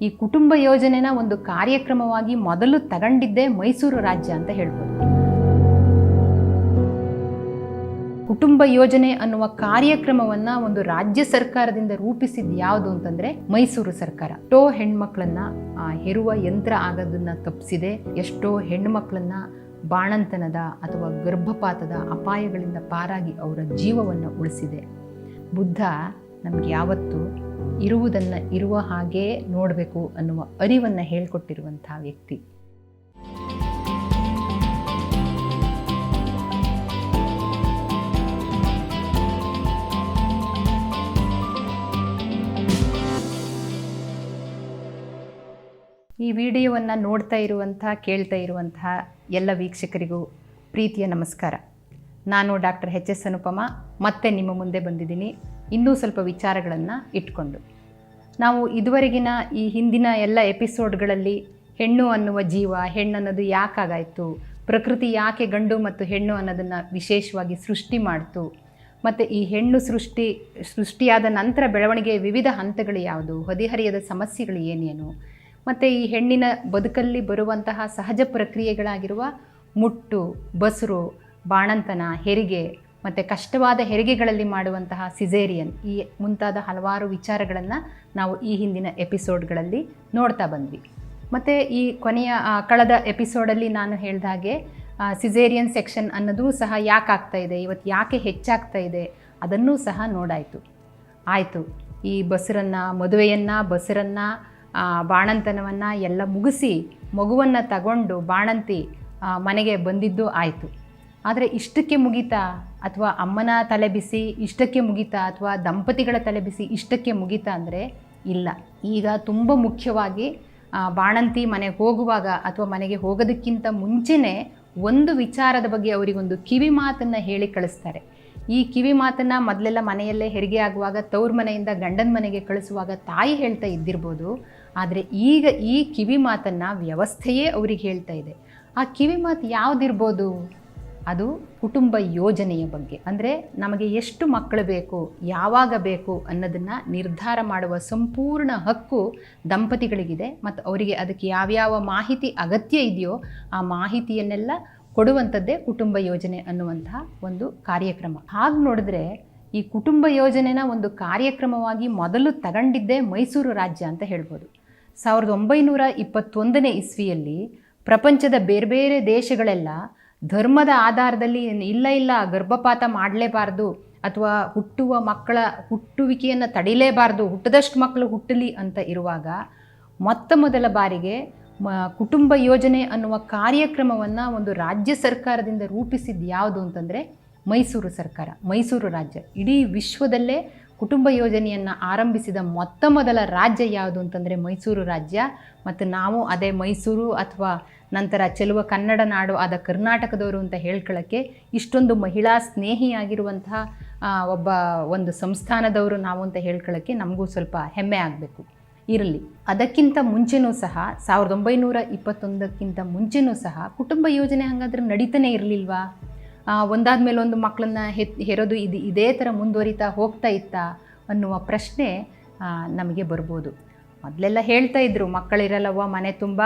ಈ ಕುಟುಂಬ ಯೋಜನೆನ ಒಂದು ಕಾರ್ಯಕ್ರಮವಾಗಿ ಮೊದಲು ತಗೊಂಡಿದ್ದೇ ಮೈಸೂರು ರಾಜ್ಯ ಅಂತ ಹೇಳ್ಬೋದು. ಕುಟುಂಬ ಯೋಜನೆ ಅನ್ನುವ ಕಾರ್ಯಕ್ರಮವನ್ನ ಒಂದು ರಾಜ್ಯ ಸರ್ಕಾರದಿಂದ ರೂಪಿಸಿದ್ ಯಾವುದು ಅಂತಂದ್ರೆ ಮೈಸೂರು ಸರ್ಕಾರ. ಎಷ್ಟೋ ಹೆಣ್ಮಕ್ಳನ್ನ ಹೆರುವ ಯಂತ್ರ ಆಗೋದನ್ನ ತಪ್ಪಿಸಿದೆ ಎಷ್ಟೋ ಹೆಣ್ಮಕ್ಳನ್ನ ಬಾಣಂತನದ ಅಥವಾ ಗರ್ಭಪಾತದ ಅಪಾಯಗಳಿಂದ ಪಾರಾಗಿ ಅವರ ಜೀವವನ್ನು ಉಳಿಸಿದೆ. ಬುದ್ಧ ನಮ್ಗೆ ಯಾವತ್ತೂ ಇರುವುದನ್ನು ಇರುವ ಹಾಗೇ ನೋಡಬೇಕು ಅನ್ನುವ ಅರಿವನ್ನು ಹೇಳಿಕೊಟ್ಟಿರುವಂತಹ ವ್ಯಕ್ತಿ. ಈ ವಿಡಿಯೋವನ್ನು ನೋಡ್ತಾ ಇರುವಂಥ, ಕೇಳ್ತಾ ಇರುವಂತಹ ಎಲ್ಲ ವೀಕ್ಷಕರಿಗೂ ಪ್ರೀತಿಯ ನಮಸ್ಕಾರ. ನಾನು ಡಾಕ್ಟರ್ ಎಚ್ ಎಸ್ ಅನುಪಮ, ಮತ್ತೆ ನಿಮ್ಮ ಮುಂದೆ ಬಂದಿದ್ದೀನಿ. ಇನ್ನೂ ಸ್ವಲ್ಪ ವಿಚಾರಗಳನ್ನು ಇಟ್ಕೊಂಡು. ನಾವು ಇದುವರೆಗಿನ ಈ ಹಿಂದಿನ ಎಲ್ಲ ಎಪಿಸೋಡ್ಗಳಲ್ಲಿ ಹೆಣ್ಣು ಅನ್ನುವ ಜೀವ ಹೆಣ್ಣನ್ನೋದು ಯಾಕಾಗಾಯಿತು, ಪ್ರಕೃತಿ ಯಾಕೆ ಗಂಡು ಮತ್ತು ಹೆಣ್ಣು ಅನ್ನೋದನ್ನು ವಿಶೇಷವಾಗಿ ಸೃಷ್ಟಿ ಮಾಡ್ತು, ಮತ್ತು ಈ ಹೆಣ್ಣು ಸೃಷ್ಟಿ, ಸೃಷ್ಟಿಯಾದ ನಂತರ ಬೆಳವಣಿಗೆಯ ವಿವಿಧ ಹಂತಗಳು ಯಾವುದು, ಹೊದಿಹರಿಯದ ಸಮಸ್ಯೆಗಳು ಏನೇನು, ಮತ್ತು ಈ ಹೆಣ್ಣಿನ ಬದುಕಲ್ಲಿ ಬರುವಂತಹ ಸಹಜ ಪ್ರಕ್ರಿಯೆಗಳಾಗಿರುವ ಮುಟ್ಟು, ಬಸರು, ಬಾಣಂತನ, ಹೆರಿಗೆ ಮತ್ತು ಕಷ್ಟವಾದ ಹೆರಿಗೆಗಳಲ್ಲಿ ಮಾಡುವಂತಹ ಸಿಜೇರಿಯನ್ ಈ ಮುಂತಾದ ಹಲವಾರು ವಿಚಾರಗಳನ್ನು ನಾವು ಈ ಹಿಂದಿನ ಎಪಿಸೋಡ್ಗಳಲ್ಲಿ ನೋಡ್ತಾ ಬಂದ್ವಿ. ಮತ್ತು ಈ ಕೊನೆಯ ಕಳೆದ ಎಪಿಸೋಡಲ್ಲಿ ನಾನು ಹೇಳಿದ ಹಾಗೆ ಸಿಜೇರಿಯನ್ ಸೆಕ್ಷನ್ ಅನ್ನೋದು ಸಹ ಯಾಕೆ ಆಗ್ತಾ ಇದೆ ಇವತ್ತು ಯಾಕೆ ಹೆಚ್ಚಾಗ್ತಾ ಇದೆ, ಅದನ್ನೂ ಸಹ ನೋಡಾಯಿತು. ಆಯಿತು, ಈ ಬಸರನ್ನು, ಮದುವೆಯನ್ನು, ಬಸರನ್ನು ಬಾಣಂತನವನ್ನು ಎಲ್ಲ ಮುಗಿಸಿ ಮಗುವನ್ನು ತಗೊಂಡು ಬಾಣಂತಿ ಮನೆಗೆ ಬಂದಿದ್ದು ಆಯಿತು. ಆದರೆ ಇಷ್ಟಕ್ಕೆ ಮುಗೀತಾ ಅಥವಾ ಅಮ್ಮನ ತಲೆ ಬಿಸಿ, ಇಷ್ಟಕ್ಕೆ ಮುಗಿತಾ ಅಥವಾ ದಂಪತಿಗಳ ತಲೆ ಬಿಸಿ, ಇಷ್ಟಕ್ಕೆ ಮುಗೀತಾ ಅಂದರೆ ಇಲ್ಲ. ಈಗ ತುಂಬ ಮುಖ್ಯವಾಗಿ ಬಾಣಂತಿ ಮನೆಗೆ ಹೋಗುವಾಗ ಅಥವಾ ಮನೆಗೆ ಹೋಗೋದಕ್ಕಿಂತ ಮುಂಚೆನೇ ಒಂದು ವಿಚಾರದ ಬಗ್ಗೆ ಅವರಿಗೊಂದು ಕಿವಿ ಮಾತನ್ನು ಹೇಳಿ ಕಳಿಸ್ತಾರೆ. ಈ ಕಿವಿ ಮಾತನ್ನು ಮೊದಲೆಲ್ಲ ಮನೆಯಲ್ಲೇ ಹೆರಿಗೆ ಆಗುವಾಗ, ತವ್ರ ಮನೆಯಿಂದ ಗಂಡನ ಮನೆಗೆ ಕಳಿಸುವಾಗ ತಾಯಿ ಹೇಳ್ತಾ ಇದ್ದಿರ್ಬೋದು. ಆದರೆ ಈಗ ಈ ಕಿವಿ ಮಾತನ್ನು ವ್ಯವಸ್ಥೆಯೇ ಅವರಿಗೆ ಹೇಳ್ತಾ ಇದೆ. ಆ ಕಿವಿ ಮಾತು ಯಾವುದಿರ್ಬೋದು? ಅದು ಕುಟುಂಬ ಯೋಜನೆಯ ಬಗ್ಗೆ. ಅಂದರೆ ನಮಗೆ ಎಷ್ಟು ಮಕ್ಕಳು ಬೇಕು, ಯಾವಾಗ ಬೇಕು ಅನ್ನೋದನ್ನು ನಿರ್ಧಾರ ಮಾಡುವ ಸಂಪೂರ್ಣ ಹಕ್ಕು ದಂಪತಿಗಳಿಗಿದೆ. ಮತ್ತು ಅವರಿಗೆ ಅದಕ್ಕೆ ಯಾವ್ಯಾವ ಮಾಹಿತಿ ಅಗತ್ಯ ಇದೆಯೋ ಆ ಮಾಹಿತಿಯನ್ನೆಲ್ಲ ಕೊಡುವಂಥದ್ದೇ ಕುಟುಂಬ ಯೋಜನೆ ಅನ್ನುವಂತಹ ಒಂದು ಕಾರ್ಯಕ್ರಮ. ಹಾಗೆ ನೋಡಿದ್ರೆ ಈ ಕುಟುಂಬ ಯೋಜನೆನ ಒಂದು ಕಾರ್ಯಕ್ರಮವಾಗಿ ಮೊದಲು ತಗೊಂಡಿದ್ದೇ ಮೈಸೂರು ರಾಜ್ಯ ಅಂತ ಹೇಳ್ಬೋದು. ಸಾವಿರದ ಒಂಬೈನೂರ ಇಪ್ಪತ್ತೊಂದನೇ ಇಸ್ವಿಯಲ್ಲಿ ಪ್ರಪಂಚದ ಬೇರೆ ಬೇರೆ ದೇಶಗಳೆಲ್ಲ ಧರ್ಮದ ಆಧಾರದಲ್ಲಿ ಇಲ್ಲ ಇಲ್ಲ ಗರ್ಭಪಾತ ಮಾಡಲೇಬಾರ್ದು ಅಥವಾ ಹುಟ್ಟುವ ಮಕ್ಕಳ ಹುಟ್ಟುವಿಕೆಯನ್ನು ತಡಿಲೇಬಾರ್ದು, ಹುಟ್ಟದಷ್ಟು ಮಕ್ಕಳು ಹುಟ್ಟಲಿ ಅಂತ ಇರುವಾಗ ಮೊತ್ತ ಮೊದಲ ಬಾರಿಗೆ ಮ, ಕುಟುಂಬ ಯೋಜನೆ ಅನ್ನುವ ಕಾರ್ಯಕ್ರಮವನ್ನು ಒಂದು ರಾಜ್ಯ ಸರ್ಕಾರದಿಂದ ರೂಪಿಸಿದ್ದು ಯಾವುದು ಅಂತಂದರೆ ಮೈಸೂರು ಸರ್ಕಾರ, ಮೈಸೂರು ರಾಜ್ಯ. ಇಡೀ ವಿಶ್ವದಲ್ಲೇ ಕುಟುಂಬ ಯೋಜನೆಯನ್ನು ಆರಂಭಿಸಿದ ಮೊತ್ತ ಮೊದಲ ರಾಜ್ಯ ಯಾವುದು ಅಂತಂದರೆ ಮೈಸೂರು ರಾಜ್ಯ. ಮತ್ತು ನಾವು ಅದೇ ಮೈಸೂರು ಅಥವಾ ನಂತರ ಚೆಲುವ ಕನ್ನಡ ನಾಡು ಆದ ಕರ್ನಾಟಕದವರು ಅಂತ ಹೇಳ್ಕೊಳ್ಳೋಕ್ಕೆ ಇಷ್ಟೊಂದು ಮಹಿಳಾ ಸ್ನೇಹಿಯಾಗಿರುವಂತಹ ಒಬ್ಬ ಒಂದು ಸಂಸ್ಥಾನದವರು ನಾವು ಅಂತ ಹೇಳ್ಕೊಳ್ಳೋಕ್ಕೆ ನಮಗೂ ಸ್ವಲ್ಪ ಹೆಮ್ಮೆ ಆಗಬೇಕು. ಇರಲಿ, ಅದಕ್ಕಿಂತ ಮುಂಚೆನೂ ಸಹ, ಸಾವಿರದ ಒಂಬೈನೂರ ಇಪ್ಪತ್ತೊಂದಕ್ಕಿಂತ ಮುಂಚೆನೂ ಸಹ ಕುಟುಂಬ ಯೋಜನೆ ಹಾಗಾದ್ರೆ ನಡೀತಾನೆ ಇರಲಿಲ್ವಾ? ಒಂದಾದ ಮೇಲೆ ಒಂದು ಮಕ್ಕಳನ್ನ ಹೆರೋದು ಇದು, ಇದೇ ಥರ ಮುಂದುವರಿತಾ ಹೋಗ್ತಾ ಇತ್ತಾ ಅನ್ನುವ ಪ್ರಶ್ನೆ ನಮಗೆ ಬರ್ಬೋದು. ಮೊದಲೆಲ್ಲ ಹೇಳ್ತಾ ಇದ್ರು, ಮಕ್ಕಳಿರಲ್ಲವ್ವ ಮನೆ ತುಂಬ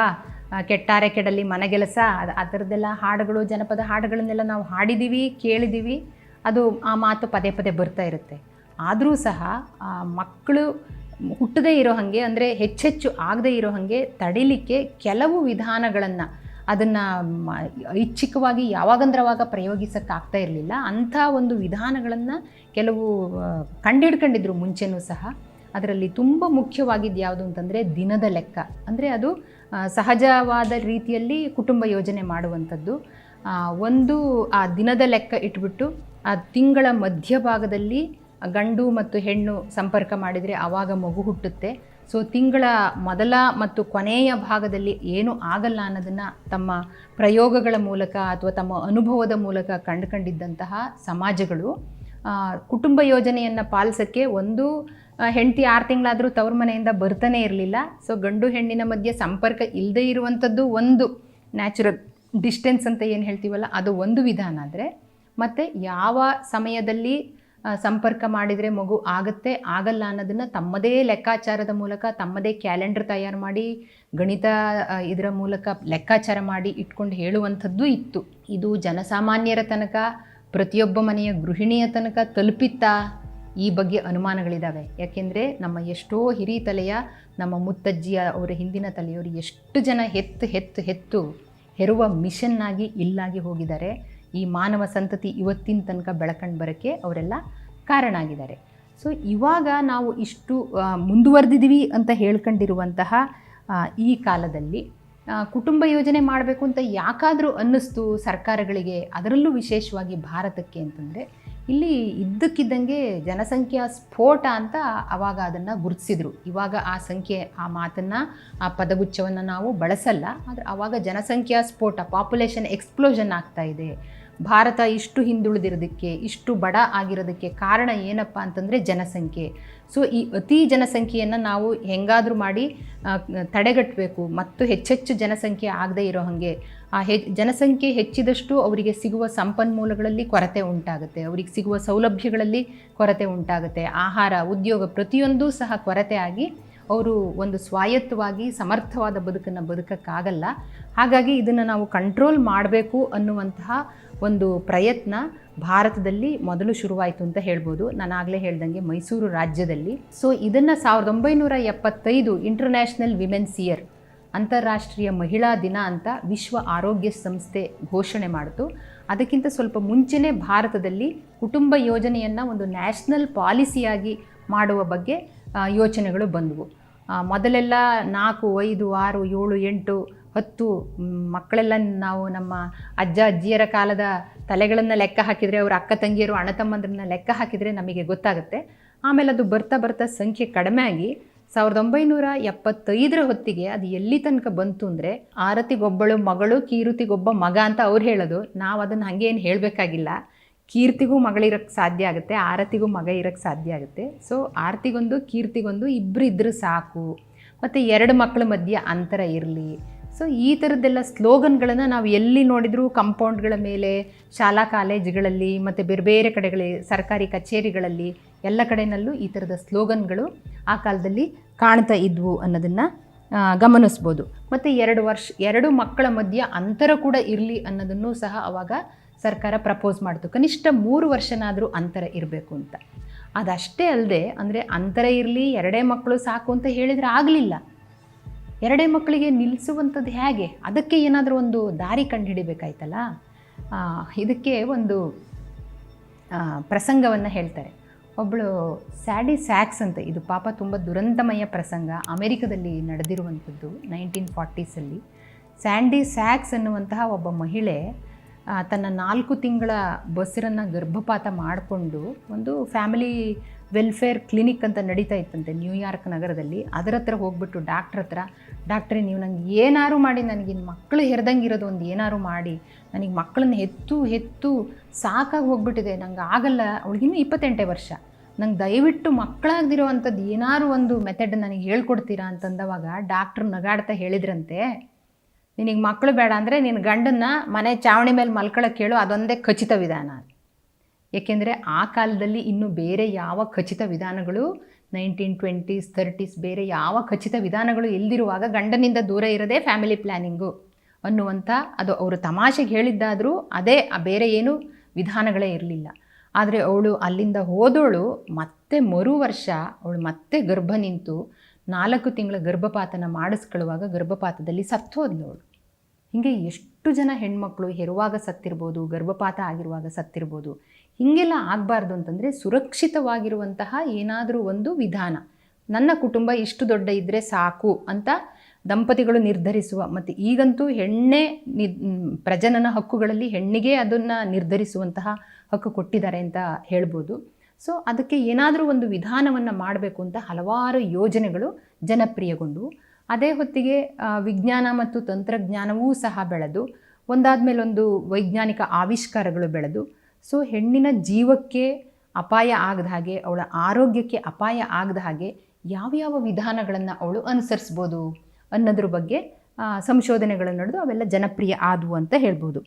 ಕೆಟ್ಟಾರೆ ಕೆಡಲಿ ಮನೆಗೆಲಸ, ಅದು, ಅದರದ್ದೆಲ್ಲ ಹಾಡುಗಳು, ಜನಪದ ಹಾಡುಗಳನ್ನೆಲ್ಲ ನಾವು ಹಾಡಿದ್ದೀವಿ ಕೇಳಿದ್ದೀವಿ ಅದು ಆ ಮಾತು ಪದೇ ಪದೇ ಬರ್ತಾ ಇರುತ್ತೆ. ಆದರೂ ಸಹ ಮಕ್ಕಳು ಹುಟ್ಟದೇ ಇರೋ ಹಾಗೆ, ಅಂದರೆ ಹೆಚ್ಚೆಚ್ಚು ಆಗದೇ ಇರೋ ಹಾಗೆ ತಡಿಲಿಕ್ಕೆ ಕೆಲವು ವಿಧಾನಗಳನ್ನು ಅದನ್ನು ಐಚ್ಛಿಕವಾಗಿ ಯಾವಾಗಂದ್ರವಾಗ ಪ್ರಯೋಗಿಸೋಕ್ಕಾಗ್ತಾ ಇರಲಿಲ್ಲ. ಅಂಥ ಒಂದು ವಿಧಾನಗಳನ್ನು ಕೆಲವು ಕಂಡಿಡ್ಕೊಂಡಿದ್ರು ಮುಂಚೆನೂ ಸಹ. ಅದರಲ್ಲಿ ತುಂಬ ಮುಖ್ಯವಾಗಿದ್ದು ಯಾವುದು ಅಂತಂದರೆ ದಿನದ ಲೆಕ್ಕ. ಅಂದರೆ ಅದು ಸಹಜವಾದ ರೀತಿಯಲ್ಲಿ ಕುಟುಂಬ ಯೋಜನೆ ಮಾಡುವಂಥದ್ದು. ಒಂದು, ಆ ದಿನದ ಲೆಕ್ಕ ಇಟ್ಬಿಟ್ಟು, ಆ ತಿಂಗಳ ಮಧ್ಯಭಾಗದಲ್ಲಿ ಗಂಡು ಮತ್ತು ಹೆಣ್ಣು ಸಂಪರ್ಕ ಮಾಡಿದರೆ ಆವಾಗ ಮಗು ಹುಟ್ಟುತ್ತೆ. ಸೊ, ತಿಂಗಳ ಮೊದಲ ಮತ್ತು ಕೊನೆಯ ಭಾಗದಲ್ಲಿ ಏನೂ ಆಗಲ್ಲ ಅನ್ನೋದನ್ನು ತಮ್ಮ ಪ್ರಯೋಗಗಳ ಮೂಲಕ ಅಥವಾ ತಮ್ಮ ಅನುಭವದ ಮೂಲಕ ಕಂಡುಕೊಂಡಿದ್ದಂತಹ ಸಮಾಜಗಳು ಕುಟುಂಬ ಯೋಜನೆಯನ್ನು ಪಾಲಿಸೋಕ್ಕೆ ಒಂದು ಹೆಂಡತಿ ಆರು ತಿಂಗಳಾದರೂ ತವ್ರ ಮನೆಯಿಂದ ಬರ್ತಾನೆ ಇರಲಿಲ್ಲ. ಸೊ ಗಂಡು ಹೆಣ್ಣಿನ ಮಧ್ಯೆ ಸಂಪರ್ಕ ಇಲ್ಲದೇ ಇರುವಂಥದ್ದು ಒಂದು ನ್ಯಾಚುರಲ್ ಡಿಸ್ಟೆನ್ಸ್ ಅಂತ ಏನು ಹೇಳ್ತೀವಲ್ಲ, ಅದು ಒಂದು ವಿಧಾನ ಆದರೆ, ಮತ್ತು ಯಾವ ಸಮಯದಲ್ಲಿ ಸಂಪರ್ಕ ಮಾಡಿದರೆ ಮಗು ಆಗುತ್ತೆ, ಆಗಲ್ಲ ಅನ್ನೋದನ್ನು ತಮ್ಮದೇ ಲೆಕ್ಕಾಚಾರದ ಮೂಲಕ, ತಮ್ಮದೇ ಕ್ಯಾಲೆಂಡರ್ ತಯಾರು ಮಾಡಿ, ಗಣಿತ ಇದರ ಮೂಲಕ ಲೆಕ್ಕಾಚಾರ ಮಾಡಿ ಇಟ್ಕೊಂಡು ಹೇಳುವಂಥದ್ದು ಇತ್ತು. ಇದು ಜನಸಾಮಾನ್ಯರ ತನಕ, ಪ್ರತಿಯೊಬ್ಬ ಮನೆಯ ಗೃಹಿಣಿಯ ತನಕ ತಲುಪಿತ್ತಾ? ಈ ಬಗ್ಗೆ ಅನುಮಾನಗಳಿದ್ದಾವೆ. ಯಾಕೆಂದರೆ ನಮ್ಮ ಎಷ್ಟೋ ಹಿರಿ ತಲೆಯ, ನಮ್ಮ ಮುತ್ತಜ್ಜಿಯ ಅವರ ಹಿಂದಿನ ತಲೆಯವರು ಎಷ್ಟು ಜನ ಹೆತ್ತು ಹೆತ್ತು ಹೆತ್ತು ಹೆರುವ ಮಿಷನ್ನಾಗಿ ಇಲ್ಲಾಗಿ ಹೋಗಿದ್ದಾರೆ. ಈ ಮಾನವ ಸಂತತಿ ಇವತ್ತಿನ ತನಕ ಬೆಳಕಂಡು ಬರೋಕ್ಕೆ ಅವರೆಲ್ಲ ಕಾರಣ ಆಗಿದ್ದಾರೆ. ಸೊ ಇವಾಗ ನಾವು ಇಷ್ಟು ಮುಂದುವರೆದಿದ್ದೀವಿ ಅಂತ ಹೇಳ್ಕೊಂಡಿರುವಂತಹ ಈ ಕಾಲದಲ್ಲಿ ಕುಟುಂಬ ಯೋಜನೆ ಮಾಡಬೇಕು ಅಂತ ಯಾಕಾದರೂ ಅನ್ನಿಸ್ತು ಸರ್ಕಾರಗಳಿಗೆ, ಅದರಲ್ಲೂ ವಿಶೇಷವಾಗಿ ಭಾರತಕ್ಕೆ ಅಂತಂದರೆ ಇಲ್ಲಿ ಇದ್ದಕ್ಕಿದ್ದಂಗೆ ಜನಸಂಖ್ಯಾ ಸ್ಫೋಟ ಅಂತ ಅವಾಗ ಅದನ್ನು ಗುರುತಿಸಿದ್ರು. ಇವಾಗ ಆ ಸಂಖ್ಯೆ, ಆ ಮಾತನ್ನು, ಆ ಪದಗುಚ್ಛವನ್ನು ನಾವು ಬಳಸಲ್ಲ. ಆದರೆ ಆವಾಗ ಜನಸಂಖ್ಯಾ ಸ್ಫೋಟ ಪಾಪ್ಯುಲೇಷನ್ ಎಕ್ಸ್ಪ್ಲೋಷನ್ ಆಗ್ತಾ ಇದೆ. ಭಾರತ ಇಷ್ಟು ಹಿಂದುಳಿದಿರೋದಕ್ಕೆ, ಇಷ್ಟು ಬಡ ಆಗಿರೋದಕ್ಕೆ ಕಾರಣ ಏನಪ್ಪ ಅಂತಂದರೆ ಜನಸಂಖ್ಯೆ. ಸೊ ಈ ಅತಿ ಜನಸಂಖ್ಯೆಯನ್ನು ನಾವು ಹೆಂಗಾದರೂ ಮಾಡಿ ತಡೆಗಟ್ಟಬೇಕು ಮತ್ತು ಹೆಚ್ಚೆಚ್ಚು ಜನಸಂಖ್ಯೆ ಆಗದೇ ಇರೋ ಹಾಗೆ. ಆ ಹೆ, ಜನಸಂಖ್ಯೆ ಹೆಚ್ಚಿದಷ್ಟು ಅವರಿಗೆ ಸಿಗುವ ಸಂಪನ್ಮೂಲಗಳಲ್ಲಿ ಕೊರತೆ ಉಂಟಾಗುತ್ತೆ. ಅವರಿಗೆ ಸಿಗುವ ಸೌಲಭ್ಯಗಳಲ್ಲಿ ಕೊರತೆ ಉಂಟಾಗುತ್ತೆ. ಆಹಾರ, ಉದ್ಯೋಗ ಪ್ರತಿಯೊಂದೂ ಸಹ ಕೊರತೆ ಆಗಿ ಅವರು ಒಂದು ಸ್ವಾಯತ್ತವಾಗಿ ಸಮರ್ಥವಾದ ಬದುಕನ್ನು ಬದುಕಕ್ಕಾಗಲ್ಲ. ಹಾಗಾಗಿ ಇದನ್ನು ನಾವು ಕಂಟ್ರೋಲ್ ಮಾಡಬೇಕು ಅನ್ನುವಂತಹ ಒಂದು ಪ್ರಯತ್ನ ಭಾರತದಲ್ಲಿ ಮೊದಲು ಶುರುವಾಯಿತು ಅಂತ ಹೇಳ್ಬೋದು. ನಾನು ಆಗಲೇ ಹೇಳ್ದಂಗೆ ಮೈಸೂರು ರಾಜ್ಯದಲ್ಲಿ. ಸೊ ಇದನ್ನು ಸಾವಿರದ ಒಂಬೈನೂರ ಎಪ್ಪತ್ತೈದು ಇಂಟರ್ನ್ಯಾಷನಲ್ ವಿಮೆನ್ಸ್ ಇಯರ್ ಅಂತಾರಾಷ್ಟ್ರೀಯ ಮಹಿಳಾ ದಿನ ಅಂತ ವಿಶ್ವ ಆರೋಗ್ಯ ಸಂಸ್ಥೆ ಘೋಷಣೆ ಮಾಡಿತು. ಅದಕ್ಕಿಂತ ಸ್ವಲ್ಪ ಮುಂಚೆನೇ ಭಾರತದಲ್ಲಿ ಕುಟುಂಬ ಯೋಜನೆಯನ್ನು ಒಂದು ನ್ಯಾಷನಲ್ ಪಾಲಿಸಿಯಾಗಿ ಮಾಡುವ ಬಗ್ಗೆ ಯೋಚನೆಗಳು ಬಂದವು. ಮೊದಲೆಲ್ಲ ನಾಲ್ಕು, ಐದು, ಆರು, ಏಳು, ಎಂಟು, ಹತ್ತು ಮಕ್ಕಳೆಲ್ಲ ನಾವು ನಮ್ಮ ಅಜ್ಜ, ಅಜ್ಜಿಯರ ಕಾಲದ ತಲೆಗಳನ್ನು ಲೆಕ್ಕ ಹಾಕಿದರೆ, ಅವರ ಅಕ್ಕ ತಂಗಿಯರು, ಅಣ್ಣ ತಮ್ಮಂದ್ರನ್ನ ಲೆಕ್ಕ ಹಾಕಿದರೆ ನಮಗೆ ಗೊತ್ತಾಗುತ್ತೆ. ಆಮೇಲೆ ಅದು ಬರ್ತಾ ಬರ್ತಾ ಸಂಖ್ಯೆ ಕಡಿಮೆ ಆಗಿ ಸಾವಿರದ ಒಂಬೈನೂರ ಎಪ್ಪತ್ತೈದರ ಹೊತ್ತಿಗೆ ಅದು ಎಲ್ಲಿ ತನಕ ಬಂತು ಅಂದರೆ ಆರತಿಗೊಬ್ಬಳು ಮಗಳು ಕೀರುತಿಗೊಬ್ಬ ಮಗ ಅಂತ ಅವ್ರು ಹೇಳೋದು. ನಾವು ಅದನ್ನು ಹಾಗೆ ಏನು ಹೇಳಬೇಕಾಗಿಲ್ಲ. ಕೀರ್ತಿಗೂ ಮಗಳಿರೋಕ್ಕೆ ಸಾಧ್ಯ ಆಗುತ್ತೆ, ಆರತಿಗೂ ಮಗ ಇರೋಕ್ಕೆ ಸಾಧ್ಯ ಆಗುತ್ತೆ. ಸೊ ಆರತಿಗೊಂದು, ಕೀರ್ತಿಗೊಂದು ಇಬ್ಬರು ಇದ್ದರೂ ಸಾಕು. ಮತ್ತು ಎರಡು ಮಕ್ಕಳ ಮಧ್ಯೆ ಅಂತರ ಇರಲಿ. ಸೊ ಈ ಥರದ್ದೆಲ್ಲ ಸ್ಲೋಗನ್ಗಳನ್ನು ನಾವು ಎಲ್ಲಿ ನೋಡಿದರೂ ಕಂಪೌಂಡ್ಗಳ ಮೇಲೆ, ಶಾಲಾ, ಕಾಲೇಜುಗಳಲ್ಲಿ, ಮತ್ತು ಬೇರೆ ಬೇರೆ ಕಡೆಗಳಲ್ಲಿ, ಸರ್ಕಾರಿ ಕಚೇರಿಗಳಲ್ಲಿ ಎಲ್ಲ ಕಡೆಯಲ್ಲೂ ಈ ಥರದ ಸ್ಲೋಗನ್ಗಳು ಆ ಕಾಲದಲ್ಲಿ ಕಾಣ್ತಾ ಇದ್ವು ಅನ್ನೋದನ್ನು ಗಮನಿಸ್ಬೋದು. ಮತ್ತು ಎರಡು ವರ್ಷ, ಎರಡು ಮಕ್ಕಳ ಮಧ್ಯೆ ಅಂತರ ಕೂಡ ಇರಲಿ ಅನ್ನೋದನ್ನು ಸಹ ಅವಾಗ ಸರ್ಕಾರ ಪ್ರಪೋಸ್ ಮಾಡ್ತು. ಕನಿಷ್ಠ ಮೂರು ವರ್ಷನಾದರೂ ಅಂತರ ಇರಬೇಕು ಅಂತ. ಅದಷ್ಟೇ ಅಲ್ಲದೆ ಅಂದರೆ ಅಂತರ ಇರಲಿ, ಎರಡೇ ಮಕ್ಕಳು ಸಾಕು ಅಂತ ಹೇಳಿದರೆ ಆಗಲಿಲ್ಲ. ಎರಡೇ ಮಕ್ಕಳಿಗೆ ನಿಲ್ಲಿಸುವಂಥದ್ದು ಹೇಗೆ? ಅದಕ್ಕೆ ಏನಾದರೂ ಒಂದು ದಾರಿ ಕಂಡುಹಿಡಿಬೇಕಾಯ್ತಲ್ಲ? ಇದಕ್ಕೆ ಒಂದು ಪ್ರಸಂಗವನ್ನು ಹೇಳ್ತಾರೆ. ಒಬ್ಬಳು ಸ್ಯಾಡಿ ಸ್ಯಾಕ್ಸ್ ಅಂತ, ಇದು ಪಾಪ ತುಂಬ ದುರಂತಮಯ ಪ್ರಸಂಗ ಅಮೆರಿಕದಲ್ಲಿ ನಡೆದಿರುವಂಥದ್ದು ನೈನ್ಟೀನ್ ಫಾರ್ಟೀಸಲ್ಲಿ. ಸ್ಯಾಂಡಿ ಸ್ಯಾಕ್ಸ್ ಅನ್ನುವಂತಹ ಒಬ್ಬ ಮಹಿಳೆ ತನ್ನ ನಾಲ್ಕು ತಿಂಗಳ ಬಸ್ಸರನ್ನು ಗರ್ಭಪಾತ ಮಾಡಿಕೊಂಡು ಒಂದು ಫ್ಯಾಮಿಲಿ ವೆಲ್ಫೇರ್ ಕ್ಲಿನಿಕ್ ಅಂತ ನಡೀತಾ ಇತ್ತಂತೆ ನ್ಯೂಯಾರ್ಕ್ ನಗರದಲ್ಲಿ. ಅದರ ಹತ್ರ ಹೋಗ್ಬಿಟ್ಟು ಡಾಕ್ಟ್ರ್ ಹತ್ರ, ಡಾಕ್ಟ್ರೇ, ನೀವು ನನಗೆ ಏನಾರು ಮಾಡಿ ನನಗಿನ್ನು ಮಕ್ಕಳು ಹೆರ್ದಂಗೆ ಇರೋದು ಒಂದು ಏನಾರು ಮಾಡಿ, ನನಗೆ ಮಕ್ಕಳನ್ನ ಹೆತ್ತು ಹೆತ್ತು ಸಾಕಾಗಿ ಹೋಗ್ಬಿಟ್ಟಿದೆ, ನಂಗೆ ಆಗಲ್ಲ ಅವಳಿಗಿನ್ನೂ ಇಪ್ಪತ್ತೆಂಟೇ ವರ್ಷ. ನಂಗೆ ದಯವಿಟ್ಟು ಮಕ್ಕಳಾಗ್ದಿರೋ ಅಂಥದ್ದು ಏನಾರು ಒಂದು ಮೆಥಡ್ ನನಗೆ ಹೇಳ್ಕೊಡ್ತೀರಾ ಅಂತಂದವಾಗ ಡಾಕ್ಟ್ರು ನಗಾಡ್ತಾ ಹೇಳಿದ್ರಂತೆ. ನಿನಗೆ ಮಕ್ಕಳು ಬೇಡ ಅಂದರೆ ನಿನ್ನ ಗಂಡನ್ನ ಮನೆ ಚಾವಣಿ ಮೇಲೆ ಮಲ್ಕೊಳ್ಳೋಕೆ ಕೇಳು ಅದೊಂದೇ ಖಚಿತ ವಿಧಾನ ಏಕೆಂದರೆ ಆ ಕಾಲದಲ್ಲಿ ಇನ್ನು ಬೇರೆ ಯಾವ ಖಚಿತ ವಿಧಾನಗಳು ನೈನ್ಟೀನ್ ಟ್ವೆಂಟೀಸ್ ತರ್ಟೀಸ್ ಬೇರೆ ಯಾವ ಖಚಿತ ವಿಧಾನಗಳು ಇಲ್ದಿರುವಾಗ ಗಂಡನಿಂದ ದೂರ ಇರೋದೇ ಫ್ಯಾಮಿಲಿ ಪ್ಲ್ಯಾನಿಂಗು ಅನ್ನುವಂಥ ಅದು ಅವರು ತಮಾಷೆಗೆ ಹೇಳಿದ್ದಾದರೂ ಅದೇ ಬೇರೆ ಏನು ವಿಧಾನಗಳೇ ಇರಲಿಲ್ಲ. ಆದರೆ ಅವಳು ಅಲ್ಲಿಂದ ಹೋದವಳು ಮತ್ತೆ ಮರು ವರ್ಷ ಅವಳು ಮತ್ತೆ ಗರ್ಭ ನಿಂತು ನಾಲ್ಕು ತಿಂಗಳ ಗರ್ಭಪಾತನ ಮಾಡಿಸ್ಕೊಳ್ಳುವಾಗ ಗರ್ಭಪಾತದಲ್ಲಿ ಸತ್ತೋದ್ಲು ಅವಳು. ಹೀಗೆ ಎಷ್ಟು ಜನ ಹೆಣ್ಮಕ್ಳು ಹೆರುವಾಗ ಸತ್ತಿರ್ಬೋದು, ಗರ್ಭಪಾತ ಆಗಿರುವಾಗ ಸತ್ತಿರ್ಬೋದು, ಹೀಗೆಲ್ಲ ಆಗಬಾರ್ದು ಅಂತಂದರೆ ಸುರಕ್ಷಿತವಾಗಿರುವಂತಹ ಏನಾದರೂ ಒಂದು ವಿಧಾನ. ನನ್ನ ಕುಟುಂಬ ಇಷ್ಟು ದೊಡ್ಡ ಇದ್ದರೆ ಸಾಕು ಅಂತ ದಂಪತಿಗಳು ನಿರ್ಧರಿಸುವ. ಮತ್ತು ಈಗಂತೂ ಹೆಣ್ಣೆ ನಿ ಪ್ರಜನನ ಹಕ್ಕುಗಳಲ್ಲಿ ಹೆಣ್ಣಿಗೆ ಅದನ್ನು ನಿರ್ಧರಿಸುವಂತಹ ಹಕ್ಕು ಕೊಟ್ಟಿದ್ದಾರೆ ಅಂತ ಹೇಳ್ಬೋದು. ಸೊ ಅದಕ್ಕೆ ಏನಾದರೂ ಒಂದು ವಿಧಾನವನ್ನು ಮಾಡಬೇಕು ಅಂತ ಹಲವಾರು ಯೋಜನೆಗಳು ಜನಪ್ರಿಯಗೊಂಡವು ಅದೇ ಹೊತ್ತಿಗೆ ವಿಜ್ಞಾನ ಮತ್ತು ತಂತ್ರಜ್ಞಾನವೂ ಸಹ ಬೆಳೆದು ಒಂದಾದ ಮೇಲೊಂದು ವೈಜ್ಞಾನಿಕ ಆವಿಷ್ಕಾರಗಳು ಬೆಳೆದು, ಸೊ, ಹೆಣ್ಣಿನ ಜೀವಕ್ಕೆ ಅಪಾಯ ಆಗದ ಹಾಗೆ, ಅವಳ ಆರೋಗ್ಯಕ್ಕೆ ಅಪಾಯ ಆಗದ ಹಾಗೆ ಯಾವ್ಯಾವ ವಿಧಾನಗಳನ್ನು ಅವಳು ಅನುಸರಿಸ್ಬೋದು ಅನ್ನೋದ್ರ ಬಗ್ಗೆ ಸಂಶೋಧನೆಗಳನ್ನು ಸಂಶೋಧನೆಗಳು ನಡೆದು ಅವೆಲ್ಲ ಜನಪ್ರಿಯ ಆದವು ಅಂತ ಹೇಳ್ಬೋದು.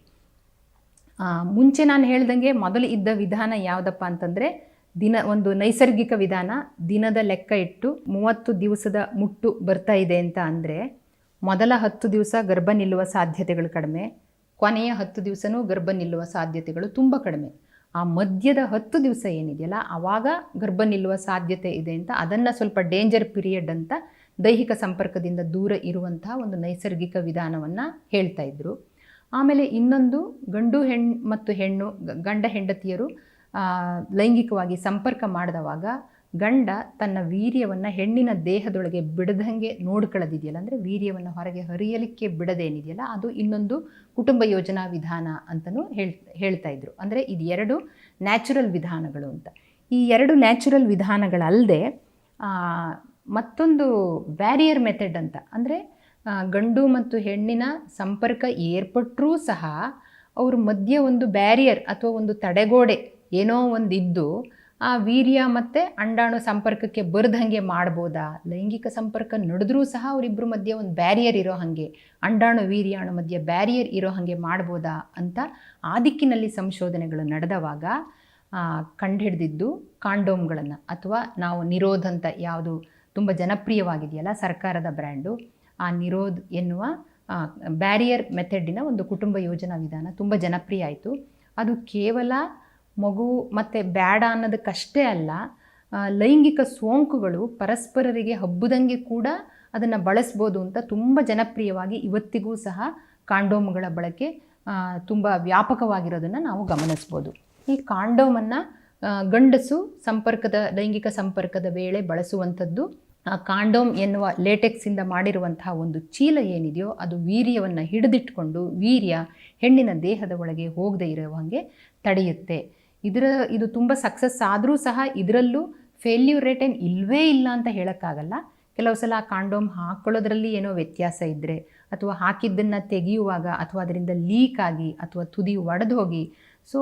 ಮುಂಚೆ ನಾನು ಹೇಳ್ದಂಗೆ ಮೊದಲು ಇದ್ದ ವಿಧಾನ ಯಾವುದಪ್ಪ ಅಂತಂದರೆ, ದಿನ ಒಂದು ನೈಸರ್ಗಿಕ ವಿಧಾನ, ದಿನದ ಲೆಕ್ಕ ಇಟ್ಟು ಮೂವತ್ತು ದಿವಸದ ಮುಟ್ಟು ಬರ್ತಾ ಇದೆ ಅಂತ ಅಂದರೆ, ಮೊದಲ ಹತ್ತು ದಿವಸ ಗರ್ಭ ನಿಲ್ಲುವ ಸಾಧ್ಯತೆಗಳು ಕಡಿಮೆ, ಕೊನೆಯ ಹತ್ತು ದಿವಸನೂ ಗರ್ಭ ನಿಲ್ಲುವ ಸಾಧ್ಯತೆಗಳು ತುಂಬ ಕಡಿಮೆ. ಆ ಮಧ್ಯದ ಹತ್ತು ದಿವಸ ಏನಿದೆಯಲ್ಲ ಆವಾಗ ಗರ್ಭ ನಿಲ್ಲುವ ಸಾಧ್ಯತೆ ಇದೆ ಅಂತ, ಅದನ್ನು ಸ್ವಲ್ಪ ಡೇಂಜರ್ ಪೀರಿಯಡ್ ಅಂತ ದೈಹಿಕ ಸಂಪರ್ಕದಿಂದ ದೂರ ಇರುವಂತಹ ಒಂದು ನೈಸರ್ಗಿಕ ವಿಧಾನವನ್ನು ಹೇಳ್ತಾ ಇದ್ರು. ಆಮೇಲೆ ಇನ್ನೊಂದು ಗಂಡು ಹೆಣ್ಣು ಮತ್ತು ಹೆಣ್ಣು ಗಂಡ ಹೆಂಡತಿಯರು ಲೈಂಗಿಕವಾಗಿ ಸಂಪರ್ಕ ಮಾಡಿದವಾಗ ಗಂಡ ತನ್ನ ವೀರ್ಯವನ್ನು ಹೆಣ್ಣಿನ ದೇಹದೊಳಗೆ ಬಿಡದಂಗೆ ನೋಡ್ಕೊಳ್ಳೋದಿದೆಯಲ್ಲ, ಅಂದರೆ ವೀರ್ಯವನ್ನು ಹೊರಗೆ ಹರಿಯಲಿಕ್ಕೆ ಬಿಡದೇನಿದೆಯಲ್ಲ, ಅದು ಇನ್ನೊಂದು ಕುಟುಂಬ ಯೋಜನಾ ವಿಧಾನ ಅಂತಲೂ ಹೇಳ್, ಹೇಳ್ತಾ ಇದ್ರು. ಅಂದರೆ ಇದು ಎರಡು ನ್ಯಾಚುರಲ್ ವಿಧಾನಗಳು ಅಂತ. ಈ ಎರಡು ನ್ಯಾಚುರಲ್ ವಿಧಾನಗಳಲ್ಲದೆ ಮತ್ತೊಂದು ಬ್ಯಾರಿಯರ್ ಮೆಥಡ್ ಅಂತ, ಅಂದರೆ ಗಂಡು ಮತ್ತು ಹೆಣ್ಣಿನ ಸಂಪರ್ಕ ಏರ್ಪಟ್ಟರೂ ಸಹ ಅವ್ರ ಮಧ್ಯೆ ಒಂದು ಬ್ಯಾರಿಯರ್ ಅಥವಾ ಒಂದು ತಡೆಗೋಡೆ ಏನೋ ಒಂದು ಇದ್ದು ಆ ವೀರ್ಯ ಮತ್ತು ಅಂಡಾಣು ಸಂಪರ್ಕಕ್ಕೆ ಬರದಂಗೆ ಮಾಡ್ಬೋದಾ? ಲೈಂಗಿಕ ಸಂಪರ್ಕ ನಡೆದ್ರೂ ಸಹ ಅವರಿಬ್ಬರ ಮಧ್ಯೆ ಒಂದು ಬ್ಯಾರಿಯರ್ ಇರೋ ಹಾಗೆ, ಅಂಡಾಣು, ವೀರ್ಯಾಣು ಮಧ್ಯೆ ಬ್ಯಾರಿಯರ್ ಇರೋ ಹಾಗೆ ಮಾಡ್ಬೋದಾ ಅಂತ ಆ ದಿಕ್ಕಿನಲ್ಲಿ ಸಂಶೋಧನೆಗಳು ನಡೆದವಾಗ ಕಂಡುಹಿಡ್ದಿದ್ದು ಕಾಂಡೋಮ್ಗಳನ್ನು ಅಥವಾ ನಾವು ನಿರೋಧ್ ಅಂತ ಯಾವುದು ತುಂಬ ಜನಪ್ರಿಯವಾಗಿದೆಯಲ್ಲ ಸರ್ಕಾರದ ಬ್ರ್ಯಾಂಡು ಆ ನಿರೋಧ್ ಎನ್ನುವ ಬ್ಯಾರಿಯರ್ ಮೆಥಡಿನ ಒಂದು ಕುಟುಂಬ ಯೋಜನಾ ವಿಧಾನ ತುಂಬ ಜನಪ್ರಿಯ ಆಯಿತು. ಅದು ಕೇವಲ ಮಗು ಮತ್ತು ಬೇಡ ಅನ್ನೋದಕ್ಕಷ್ಟೇ ಅಲ್ಲ ಲೈಂಗಿಕ ಸೋಂಕುಗಳು ಪರಸ್ಪರರಿಗೆ ಹಬ್ಬದಂಗೆ ಕೂಡ ಅದನ್ನು ಬಳಸ್ಬೋದು ಅಂತ ತುಂಬ ಜನಪ್ರಿಯವಾಗಿ ಇವತ್ತಿಗೂ ಸಹ ಕಾಂಡೋಮ್ಗಳ ಬಳಕೆ ತುಂಬ ವ್ಯಾಪಕವಾಗಿರೋದನ್ನು ನಾವು ಗಮನಿಸ್ಬೋದು. ಈ ಕಾಂಡೋಮನ್ನು ಗಂಡಸು ಸಂಪರ್ಕದ, ಲೈಂಗಿಕ ಸಂಪರ್ಕದ ವೇಳೆ ಬಳಸುವಂಥದ್ದು. ಕಾಂಡೋಮ್ ಎನ್ನುವ ಲೇಟೆಕ್ಸಿಂದ ಮಾಡಿರುವಂತಹ ಒಂದು ಚೀಲ ಏನಿದೆಯೋ ಅದು ವೀರ್ಯವನ್ನು ಹಿಡಿದಿಟ್ಕೊಂಡು ವೀರ್ಯ ಹೆಣ್ಣಿನ ದೇಹದ ಒಳಗೆ ಹೋಗದೇ ಇರೋ ಹಾಗೆ ತಡೆಯುತ್ತೆ. ಇದರ, ಇದು ತುಂಬ ಸಕ್ಸಸ್ ಆದರೂ ಸಹ ಇದರಲ್ಲೂ ಫೇಲ್ಯೂರ್ ರೇಟ್ ಏನು ಇಲ್ಲವೇ ಇಲ್ಲ ಅಂತ ಹೇಳೋಕ್ಕಾಗಲ್ಲ. ಕೆಲವು ಸಲ ಕಾಂಡೋಮ್ ಹಾಕ್ಕೊಳ್ಳೋದ್ರಲ್ಲಿ ಏನೋ ವ್ಯತ್ಯಾಸ ಇದ್ದರೆ ಅಥವಾ ಹಾಕಿದ್ದನ್ನು ತೆಗೆಯುವಾಗ ಅಥವಾ ಅದರಿಂದ ಲೀಕ್ ಆಗಿ ಅಥವಾ ತುದಿ ಒಡೆದು ಹೋಗಿ ಸೊ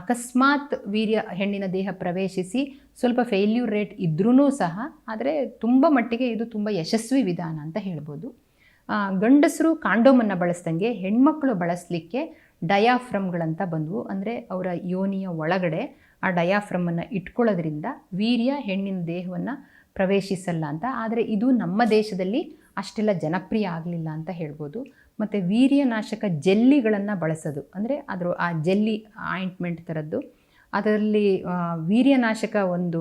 ಅಕಸ್ಮಾತ್ ವೀರ್ಯ ಹೆಣ್ಣಿನ ದೇಹ ಪ್ರವೇಶಿಸಿ ಸ್ವಲ್ಪ ಫೇಲ್ಯೂರ್ ರೇಟ್ ಇದ್ರೂ ಸಹ ಆದರೆ ತುಂಬ ಮಟ್ಟಿಗೆ ಇದು ತುಂಬ ಯಶಸ್ವಿ ವಿಧಾನ ಅಂತ ಹೇಳ್ಬೋದು. ಗಂಡಸರು ಕಾಂಡೋಮನ್ನು ಬಳಸ್ದಂಗೆ ಹೆಣ್ಮಕ್ಳು ಬಳಸಲಿಕ್ಕೆ ಡಯಾಫ್ರಮ್ಗಳಂತ ಬಂದವು. ಅಂದರೆ ಅವರ ಯೋನಿಯ ಒಳಗಡೆ ಆ ಡಯಾಫ್ರಮನ್ನು ಇಟ್ಕೊಳ್ಳೋದ್ರಿಂದ ವೀರ್ಯ ಹೆಣ್ಣಿನ ದೇಹವನ್ನು ಪ್ರವೇಶಿಸಲ್ಲ ಅಂತ. ಆದರೆ ಇದು ನಮ್ಮ ದೇಶದಲ್ಲಿ ಅಷ್ಟೆಲ್ಲ ಜನಪ್ರಿಯ ಆಗಲಿಲ್ಲ ಅಂತ ಹೇಳ್ಬೋದು. ಮತ್ತು ವೀರ್ಯನಾಶಕ ಜೆಲ್ಲಿಗಳನ್ನು ಬಳಸೋದು. ಅಂದರೆ ಅದರ ಆ ಜೆಲ್ಲಿ ಆಯಿಂಟ್ಮೆಂಟ್ ಥರದ್ದು. ಅದರಲ್ಲಿ ವೀರ್ಯನಾಶಕ ಒಂದು